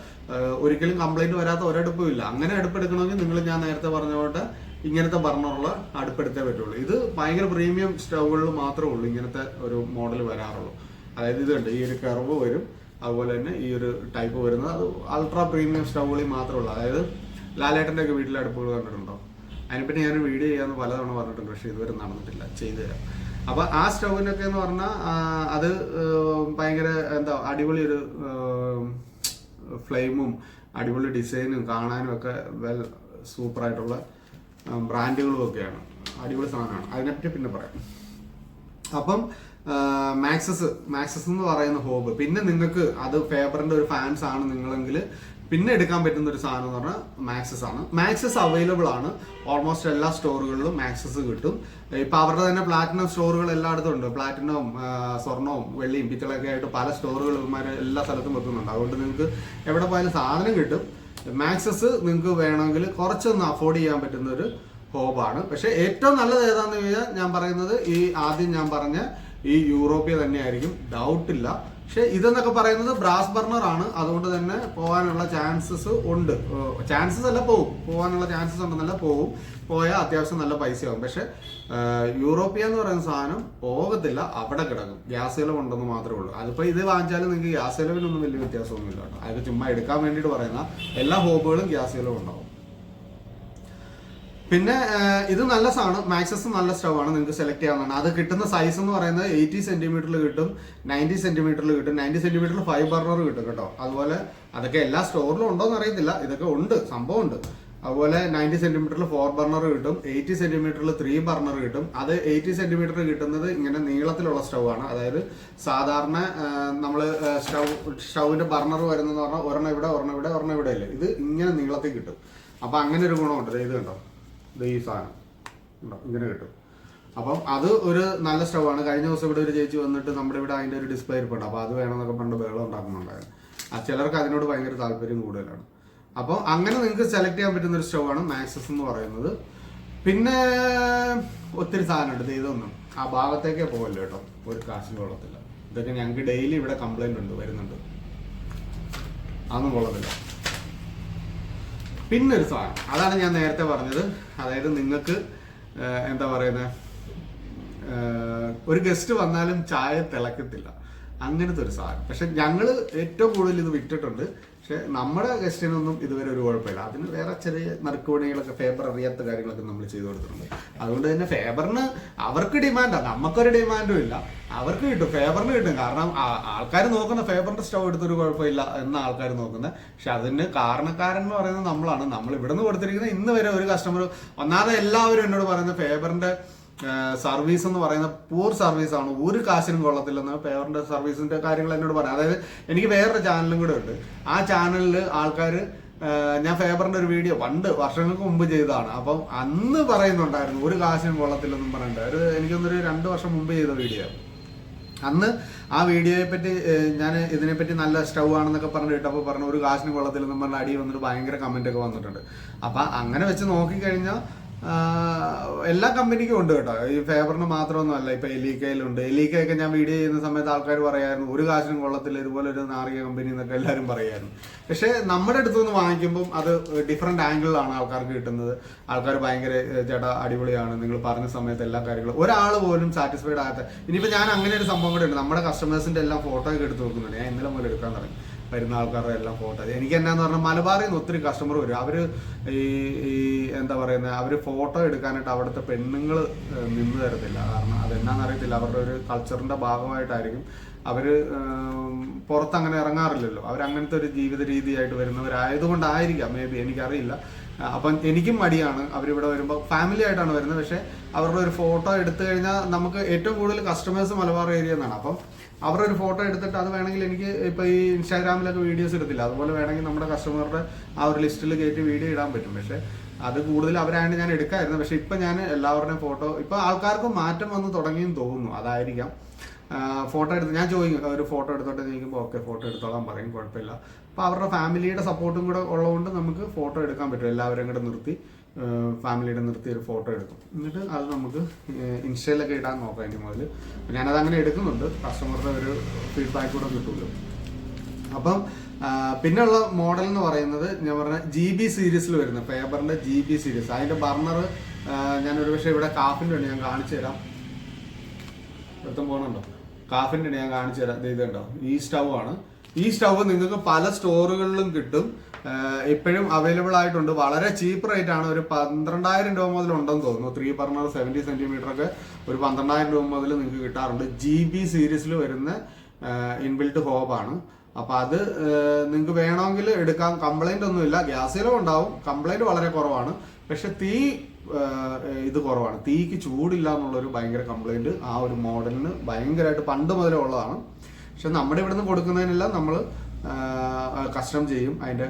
ഒരിക്കലും കംപ്ലൈന്റ് വരാത്ത ഒരടുപ്പും ഇല്ല. അങ്ങനെ അടുപ്പെടുക്കണമെങ്കിൽ നിങ്ങൾ ഞാൻ നേരത്തെ പറഞ്ഞ പോലെ ഇങ്ങനത്തെ ബർണറുള്ള അടുപ്പെടുത്തേ പറ്റുള്ളൂ. ഇത് ഭയങ്കര പ്രീമിയം സ്റ്റൗകളിൽ മാത്രമേ ഉള്ളൂ. ഇങ്ങനത്തെ ഒരു മോഡൽ വരാറുള്ളൂ. അതായത് ഇത് കണ്ട്? ഈ ഒരു കർവ് വരും. അതുപോലെ തന്നെ ഈ ഒരു ടൈപ്പ് വരുന്നത്. അത് അൾട്രാ പ്രീമിയം സ്റ്റൗകളിൽ മാത്രമേ ഉള്ളൂ. അതായത് ലാലേട്ടന്റെ ഒക്കെ വീട്ടിലെ അടുപ്പുകൾ കണ്ടിട്ടുണ്ടോ? അതിനെപ്പറ്റി ഞാൻ വീഡിയോ ചെയ്യാന്ന് പലതവണ പറഞ്ഞിട്ടുണ്ട് പക്ഷെ ഇതുവരെ നടന്നിട്ടില്ല. ചെയ്തു തരാം. അപ്പൊ ആ സ്റ്റൗവിനൊക്കെ എന്ന് പറഞ്ഞാൽ അത് ഭയങ്കര എന്താ അടിപൊളി ഒരു ഫ്ലെയിമും അടിപൊളി ഡിസൈനും കാണാനും ഒക്കെ വെൽ സൂപ്പറായിട്ടുള്ള ബ്രാൻഡുകളും ഒക്കെയാണ്. അടിപൊളി സാധനമാണ്. അതിനെപ്പറ്റി പിന്നെ പറയാം. അപ്പം മാക്സസ് മാക്സസ് എന്ന് പറയുന്ന ഹോബ്. പിന്നെ നിങ്ങൾക്ക് അത് ഫേബറിന്റെ ഒരു ഫാൻസ് ആണ് നിങ്ങളെങ്കിൽ പിന്നെ എടുക്കാൻ പറ്റുന്ന ഒരു സാധനം എന്ന് പറഞ്ഞാൽ മാക്സസ് ആണ്. മാക്സസ് അവൈലബിൾ ആണ്. ഓൾമോസ്റ്റ് എല്ലാ സ്റ്റോറുകളിലും മാക്സസ് കിട്ടും. ഇപ്പൊ അവരുടെ തന്നെ പ്ലാറ്റിനം സ്റ്റോറുകൾ എല്ലായിടത്തും ഉണ്ട്. പ്ലാറ്റിനവും സ്വർണവും വെള്ളിയും പിത്തളൊക്കെ ആയിട്ട് പല സ്റ്റോറുകളും എല്ലാ സ്ഥലത്തും വെക്കുന്നുണ്ട്. അതുകൊണ്ട് നിങ്ങൾക്ക് എവിടെ പോയാലും സാധനം കിട്ടും. മാക്സസ് നിങ്ങൾക്ക് വേണമെങ്കിൽ കുറച്ചൊന്ന് അഫോർഡ് ചെയ്യാൻ പറ്റുന്ന ഒരു ഹോബാണ് പക്ഷെ ഏറ്റവും നല്ലത് ഏതാണെന്ന് ചോദിച്ചാൽ ഞാൻ പറയുന്നത് ഈ ആദ്യം ഞാൻ പറഞ്ഞ ഈ യൂറോപ്യ തന്നെയായിരിക്കും. ഡൗട്ട് ഇല്ല. പക്ഷെ ഇതെന്നൊക്കെ പറയുന്നത് ബ്രാസ് ബർണർ ആണ്. അതുകൊണ്ട് തന്നെ പോകാനുള്ള ചാൻസസ് ഉണ്ട്. ചാൻസസ് അല്ല പോവും. പോകാനുള്ള ചാൻസസ് ഉണ്ടെന്നല്ല പോകും പോയാൽ അത്യാവശ്യം നല്ല പൈസയാകും പക്ഷെ യൂറോപ്യ എന്ന് പറയുന്ന സാധനം പോകത്തില്ല. അവിടെ കിടക്കും. ഗ്യാസ് ഇലവ് ഉണ്ടെന്ന് മാത്രമേ ഉള്ളൂ. അതിപ്പോ ഇത് വാങ്ങിച്ചാലും നിങ്ങൾക്ക് ഗ്യാസ് ഇലവിനൊന്നും വലിയ വ്യത്യാസമൊന്നുമില്ല കേട്ടോ. അതൊക്കെ ചുമ്മാ എടുക്കാൻ വേണ്ടിയിട്ട് പറയുന്ന എല്ലാ ഹോബുകളും ഗ്യാസ് ചെലവ് ഉണ്ടാവും പിന്നെ ഇത് നല്ല സാധനം. മാക്സസ് നല്ല സ്റ്റവ് ആണ് നിങ്ങൾക്ക് സെലക്ട് ചെയ്യാവുന്നതാണ് അത് കിട്ടുന്ന സൈസ് എന്ന് പറയുന്നത് എയ്റ്റി സെന്റിമീറ്ററിൽ കിട്ടും നയന്റി സെന്റിമീറ്ററിൽ കിട്ടും നയന്റി സെന്റിമീറ്ററിൽ ഫൈവ് ബർണർ കിട്ടും കേട്ടോ. അതുപോലെ അതൊക്കെ എല്ലാ സ്റ്റോറിലും ഉണ്ടോ എന്ന് അറിയത്തില്ല. ഇതൊക്കെ ഉണ്ട് സംഭവം ഉണ്ട്. അതുപോലെ നയന്റി സെന്റിമീറ്ററിൽ ഫോർ ബർണർ കിട്ടും എയ്റ്റി സെന്റിമീറ്ററിൽ ത്രീ ബർണർ കിട്ടും. അത് എയ്റ്റി സെന്റിമീറ്റർ കിട്ടുന്നത് ഇങ്ങനെ നീളത്തിലുള്ള സ്റ്റൗ ആണ്. അതായത് സാധാരണ നമ്മൾ സ്റ്റൗ സ്റ്റൗവിന്റെ ബർണർ വരുന്നതെന്ന് പറഞ്ഞാൽ ഒരെണ്ണം ഇവിടെ ഒരെണ്ണം ഇവിടെ ഒരെണ്ണം ഇവിടെ ഇല്ല ഇത് ഇങ്ങനെ നീളത്തിൽ കിട്ടും. അപ്പൊ അങ്ങനെ ഒരു ഗുണമുണ്ട്. ഇത് കണ്ടോ? ഈ സാധനം. ഉണ്ടോ? ഇങ്ങനെ കിട്ടും. അപ്പം അത് ഒരു നല്ല സ്റ്റൗ ആണ് കഴിഞ്ഞ ദിവസം ഇവിടെ ഒരു ചേച്ചി വന്നിട്ട് നമ്മുടെ ഇവിടെ അതിന്റെ ഒരു ഡിസ്പ്ലേ ഇരിപ്പുണ്ട്. അപ്പോൾ അത് വേണമെന്നൊക്കെ പണ്ട് ബഹളം ഉണ്ടാക്കുന്നുണ്ടായിരുന്നു. ആ ചിലർക്ക് അതിനോട് ഭയങ്കര താല്പര്യം കൂടുതലാണ്. അപ്പോൾ അങ്ങനെ നിങ്ങൾക്ക് സെലക്ട് ചെയ്യാൻ പറ്റുന്ന ഒരു സ്റ്റൗ ആണ് മാക്സസ് എന്ന് പറയുന്നത്. പിന്നെ ഒത്തിരി സാധനമുണ്ട്. ഇതൊന്നും. ആ ഭാഗത്തേക്കേ പോകല്ലോ കേട്ടോ. ഒരു കാശിന് കൊള്ളത്തില്ല. ഇതൊക്കെ ഞങ്ങൾക്ക് ഡെയിലി ഇവിടെ കംപ്ലൈന്റ് ഉണ്ട് വരുന്നുണ്ട്. അതൊന്നും കൊള്ളത്തില്ല. പിന്നെ ഒരു സാധനം. അതാണ് ഞാൻ നേരത്തെ പറഞ്ഞത്. അതായത് നിങ്ങൾക്ക് എന്താ പറയുന്നത് ഒരു ഗസ്റ്റ് വന്നാലും ചായ തിളക്കത്തില്ല. അങ്ങനത്തെ ഒരു സാധനം. പക്ഷെ ഞങ്ങൾ ഏറ്റവും കൂടുതൽ ഇത് വിറ്റിട്ടുണ്ട് പക്ഷെ നമ്മുടെ ഗസ്റ്റിനൊന്നും ഇതുവരെ ഒരു കുഴപ്പമില്ല. അതിന് വേറെ ചെറിയ നറുക്കുപണികളൊക്കെ ഫേബർ അറിയാത്ത കാര്യങ്ങളൊക്കെ നമ്മൾ ചെയ്തു കൊടുത്തിട്ടുണ്ട്. അതുകൊണ്ട് തന്നെ ഫേബറിന് അവർക്ക് ഡിമാൻഡാണ് നമുക്കൊരു ഡിമാൻഡും ഇല്ല. അവർക്ക് കിട്ടും. ഫേബറിന് കിട്ടും. കാരണം ആൾക്കാർ നോക്കുന്ന ഫേബറിന്റെ സ്റ്റവ് എടുത്തൊരു കുഴപ്പമില്ല എന്ന ആൾക്കാർ നോക്കുന്നത് പക്ഷെ അതിന് കാരണക്കാരൻ എന്ന് പറയുന്നത് നമ്മളാണ്. നമ്മൾ ഇവിടുന്ന് കൊടുത്തിരിക്കുന്നത് ഇന്ന് വരെ ഒരു കസ്റ്റമർ ഒന്നാമത് എല്ലാവരും എന്നോട് പറയുന്നത് ഫേബറിന്റെ സർവീസ് എന്ന് പറയുന്ന പൂർ സർവീസ് ആണ്. ഒരു കാശിനും കൊള്ളത്തില്ലെന്ന് പേവറിന്റെ സർവീസിന്റെ കാര്യങ്ങൾ എന്നോട് പറയാം അതായത് എനിക്ക് വേറൊരു ചാനലും കൂടെ ഉണ്ട്. ആ ചാനലിൽ ആൾക്കാർ ഞാൻ ഫേബറിന്റെ ഒരു വീഡിയോ പണ്ട് വർഷങ്ങൾക്ക് മുമ്പ് ചെയ്തതാണ്. അപ്പം അന്ന് പറയുന്നുണ്ടായിരുന്നു ഒരു കാശിനും കൊള്ളത്തില്ലെന്നും പറയണ്ട ഒരു എനിക്കൊന്നൊരു രണ്ട് വർഷം മുമ്പ് ചെയ്ത വീഡിയോ അന്ന് ആ വീഡിയോയെ പറ്റി ഞാൻ ഇതിനെപ്പറ്റി നല്ല സ്റ്റൗ ആണെന്നൊക്കെ പറഞ്ഞ് ഇട്ടപ്പോൾ പറഞ്ഞു ഒരു കാശിനും കൊള്ളത്തില്ലെന്നും പറഞ്ഞ അടി വന്നിട്ട് ഭയങ്കര കമന്റ് ഒക്കെ വന്നിട്ടുണ്ട്. അപ്പൊ അങ്ങനെ വെച്ച് നോക്കിക്കഴിഞ്ഞാൽ എല്ലാ കമ്പനിക്കും ഉണ്ട് കേട്ടോ. ഈ ഫേബറിന് മാത്രമൊന്നുമല്ല ഇപ്പൊ എലീക്കയിലുണ്ട്. എലിക്കയൊക്കെ ഞാൻ വീഡിയോ ചെയ്യുന്ന സമയത്ത് ആൾക്കാർ പറയായിരുന്നു ഒരു കാശിനും കൊള്ളത്തില്ല ഇതുപോലെ ഒരു നാറിയ കമ്പനി എന്നൊക്കെ എല്ലാവരും പറയായിരുന്നു. പക്ഷെ നമ്മുടെ അടുത്തു നിന്ന് അത് ഡിഫറെന്റ് ആംഗിളിലാണ് ആൾക്കാർക്ക് കിട്ടുന്നത്. ആൾക്കാർ ഭയങ്കര "ഏ, ചേട്ടാ അടിപൊളിയാണ്. നിങ്ങൾ പറഞ്ഞ സമയത്ത് എല്ലാ കാര്യങ്ങളും. ഒരാൾ പോലും സാറ്റിസ്ഫൈഡ് ആകാത്ത ഇനിയിപ്പോൾ ഞാൻ അങ്ങനെ ഒരു സംഭവം കൂടെ ഉണ്ട്. നമ്മുടെ കസ്റ്റമേഴ്സിന്റെ എല്ലാം ഫോട്ടോ ഒക്കെ എടുത്ത് നോക്കുന്നുണ്ട്. ഞാൻ ഇന്നലെ മുതൽ എടുക്കാൻ തുടങ്ങി. വരുന്ന ആൾക്കാരുടെ എല്ലാം ഫോട്ടോ. എനിക്ക് എന്നാന്ന് പറഞ്ഞാൽ മലബാറിൽ നിന്ന് ഒത്തിരി കസ്റ്റമർ വരും. അവർ ഈ എന്താ പറയുന്നത് അവർ ഫോട്ടോ എടുക്കാനായിട്ട് അവിടുത്തെ പെണ്ണുങ്ങൾ നിന്ന് തരത്തില്ല. കാരണം അതെന്നാന്ന് അറിയത്തില്ല. അവരുടെ ഒരു കൾച്ചറിന്റെ ഭാഗമായിട്ടായിരിക്കും അവർ ഉം, പുറത്ത് അങ്ങനെ ഇറങ്ങാറില്ലല്ലോ. അവർ അങ്ങനത്തെ ഒരു ജീവിത രീതിയായിട്ട് വരുന്നവരായതുകൊണ്ടായിരിക്കാം. മേ ബി എനിക്കറിയില്ല. അപ്പം എനിക്കും മടിയാണ് അവരിവിടെ വരുമ്പോൾ ഫാമിലി ആയിട്ടാണ് വരുന്നത്. പക്ഷേ അവരുടെ ഒരു ഫോട്ടോ എടുത്തു കഴിഞ്ഞാൽ നമുക്ക് ഏറ്റവും കൂടുതൽ കസ്റ്റമേഴ്സ് മലബാർ ഏരിയ എന്നാണ് അപ്പം അവരുടെ ഒരു ഫോട്ടോ എടുത്തിട്ട് അത് വേണമെങ്കിൽ എനിക്ക് ഇപ്പോൾ ഈ ഇൻസ്റ്റാഗ്രാമിലൊക്കെ വീഡിയോസ് എടുത്തില്ല അതുപോലെ വേണമെങ്കിൽ നമ്മുടെ കസ്റ്റമറുടെ ആ ഒരു ലിസ്റ്റിൽ കയറ്റി വീഡിയോ ഇടാൻ പറ്റും. പക്ഷേ അത് കൂടുതൽ അവരായിട്ട് ഞാൻ എടുക്കായിരുന്നു. പക്ഷെ ഇപ്പം ഞാൻ എല്ലാവരുടെയും ഫോട്ടോ ഇപ്പൊ ആൾക്കാർക്ക് മാറ്റം വന്ന് തുടങ്ങിയെന്ന് തോന്നുന്നു. അതായിരിക്കാം. ഫോട്ടോ എടുത്ത് ഞാൻ ചോദിക്കും ഒരു ഫോട്ടോ എടുത്തോട്ടെ ചോദിക്കുമ്പോൾ ഓക്കെ ഫോട്ടോ എടുത്തോളാം. പറയും കുഴപ്പമില്ല. അപ്പോൾ അവരുടെ ഫാമിലിയുടെ സപ്പോർട്ടും കൂടെ ഉള്ളതുകൊണ്ട് നമുക്ക് ഫോട്ടോ എടുക്കാൻ പറ്റും. എല്ലാവരും കൂടെ നിർത്തി ഫാമിലിയുടെ നിർത്തി ഒരു ഫോട്ടോ എടുക്കും. എന്നിട്ട് അത് നമുക്ക് ഇൻസ്റ്റയിലൊക്കെ ഇടാൻ നോക്കാം ഇനി മുതൽ ഞാനത് അങ്ങനെ എടുക്കുന്നുണ്ട്. കസ്റ്റമറുടെ ഒരു ഫീഡ്ബാക്ക് കൂടെ കിട്ടുമല്ലോ. അപ്പം പിന്നെയുള്ള മോഡൽ എന്ന് പറയുന്നത് ഞാൻ പറഞ്ഞ ജി ബി സീരീസിൽ വരുന്ന ഫേബറിന്റെ ജി ബി സീരീസ് അതിന്റെ ബർണർ ഞാൻ ഒരു പക്ഷേ ഇവിടെ കാഫിന്റെ ഉണ്ട് ഞാൻ കാണിച്ചു തരാം. എടുത്തും പോകണുണ്ടോ കാഫിന്റെ ഉണ്ട് ഞാൻ കാണിച്ചു തരാം. ഇത് കണ്ടോ? ഈ സ്റ്റൗ ആണ്. ഈ സ്റ്റൗ നിങ്ങൾക്ക് പല സ്റ്റോറുകളിലും കിട്ടും. ഇപ്പോഴും അവൈലബിൾ ആയിട്ടുണ്ട്. വളരെ ചീപ്പ് റേറ്റ് ആണ്. ഒരു പന്ത്രണ്ടായിരം രൂപ മുതൽ ഉണ്ടെന്ന് തോന്നുന്നു. ത്രീ ബർണർ സെവന്റി സെന്റിമീറ്റർ ഒക്കെ ഒരു പന്ത്രണ്ടായിരം രൂപ മുതൽ നിങ്ങൾക്ക് കിട്ടാറുണ്ട്. ജി ബി സീരീസിൽ വരുന്ന ഇൻബിൽറ്റ് ഹോബാണ് അപ്പോൾ അത് നിങ്ങൾക്ക് വേണമെങ്കിൽ എടുക്കാം. കംപ്ലൈന്റ് ഒന്നുമില്ല. ഗ്യാസ് ചിലവ് ഉണ്ടാവും. കംപ്ലൈന്റ് വളരെ കുറവാണ്. പക്ഷെ തീ ഇത് കുറവാണ്. തീക്ക് ചൂടില്ല എന്നുള്ളൊരു ഭയങ്കര കംപ്ലൈന്റ് ആ ഒരു മോഡലിന് ഭയങ്കരമായിട്ട് പണ്ട് മുതലേ ഉള്ളതാണ്. പക്ഷെ നമ്മുടെ ഇവിടുന്ന് കൊടുക്കുന്നതിനെല്ലാം നമ്മൾ കസ്റ്റം ചെയ്യും. അതിന്റെ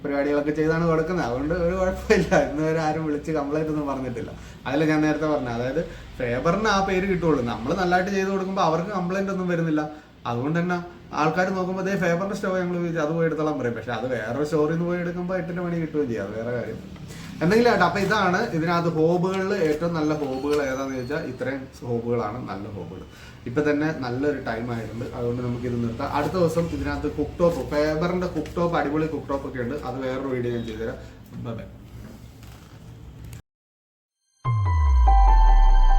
പരിപാടികളൊക്കെ ചെയ്താണ് കൊടുക്കുന്നത്. അതുകൊണ്ട് ഒരു കുഴപ്പമില്ല. ഇന്ന് വരെ ആരും വിളിച്ച് കംപ്ലൈന്റ് ഒന്നും പറഞ്ഞിട്ടില്ല. അതല്ല ഞാൻ നേരത്തെ പറഞ്ഞത്. അതായത് ഫേബറിന് ആ പേര് കിട്ടുള്ളൂ നമ്മൾ നല്ലതായിട്ട് ചെയ്ത് കൊടുക്കുമ്പോൾ അവർക്ക് കംപ്ലൈന്റ് ഒന്നും വരുന്നില്ല. അതുകൊണ്ട് തന്നെ ആൾക്കാർ നോക്കുമ്പോൾ അതേ ഫേബറിന്റെ സ്റ്റോ ഞങ്ങൾ അത് പോയി എടുത്തോളാം പറയും. പക്ഷെ അത് വേറെ സ്റ്റോറിൽ നിന്ന് പോയി എടുക്കുമ്പോൾ എട്ടിന് മണി കിട്ടുകയും ചെയ്യാം. അത് വേറെ കാര്യം. എന്തെങ്കിലും ആയിട്ട് അപ്പോൾ ഇതാണ് ഇതിനകത്ത് ഹോബുകളിൽ ഏറ്റവും നല്ല ഹോബുകൾ ഏതാന്ന് ചോദിച്ചാൽ ഇത്രയും ഹോബുകളാണ് നല്ല ഹോബുകൾ. ഇപ്പൊ തന്നെ നല്ലൊരു ടൈം ആയിട്ടുണ്ട്. അതുകൊണ്ട് നമുക്ക് ഇത് നിർത്താം. അടുത്ത ദിവസം ഇതിനകത്ത് കുക്ക് ടോപ്പ് പേപ്പറിന്റെ കുക്ക് ടോപ്പ് അടിപൊളി കുക്ക് ടോപ്പ് ഒക്കെ ഉണ്ട്. അത് വേറൊരു വീഡിയോ ഞാൻ ചെയ്തുതരാം ബൈ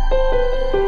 Thank you.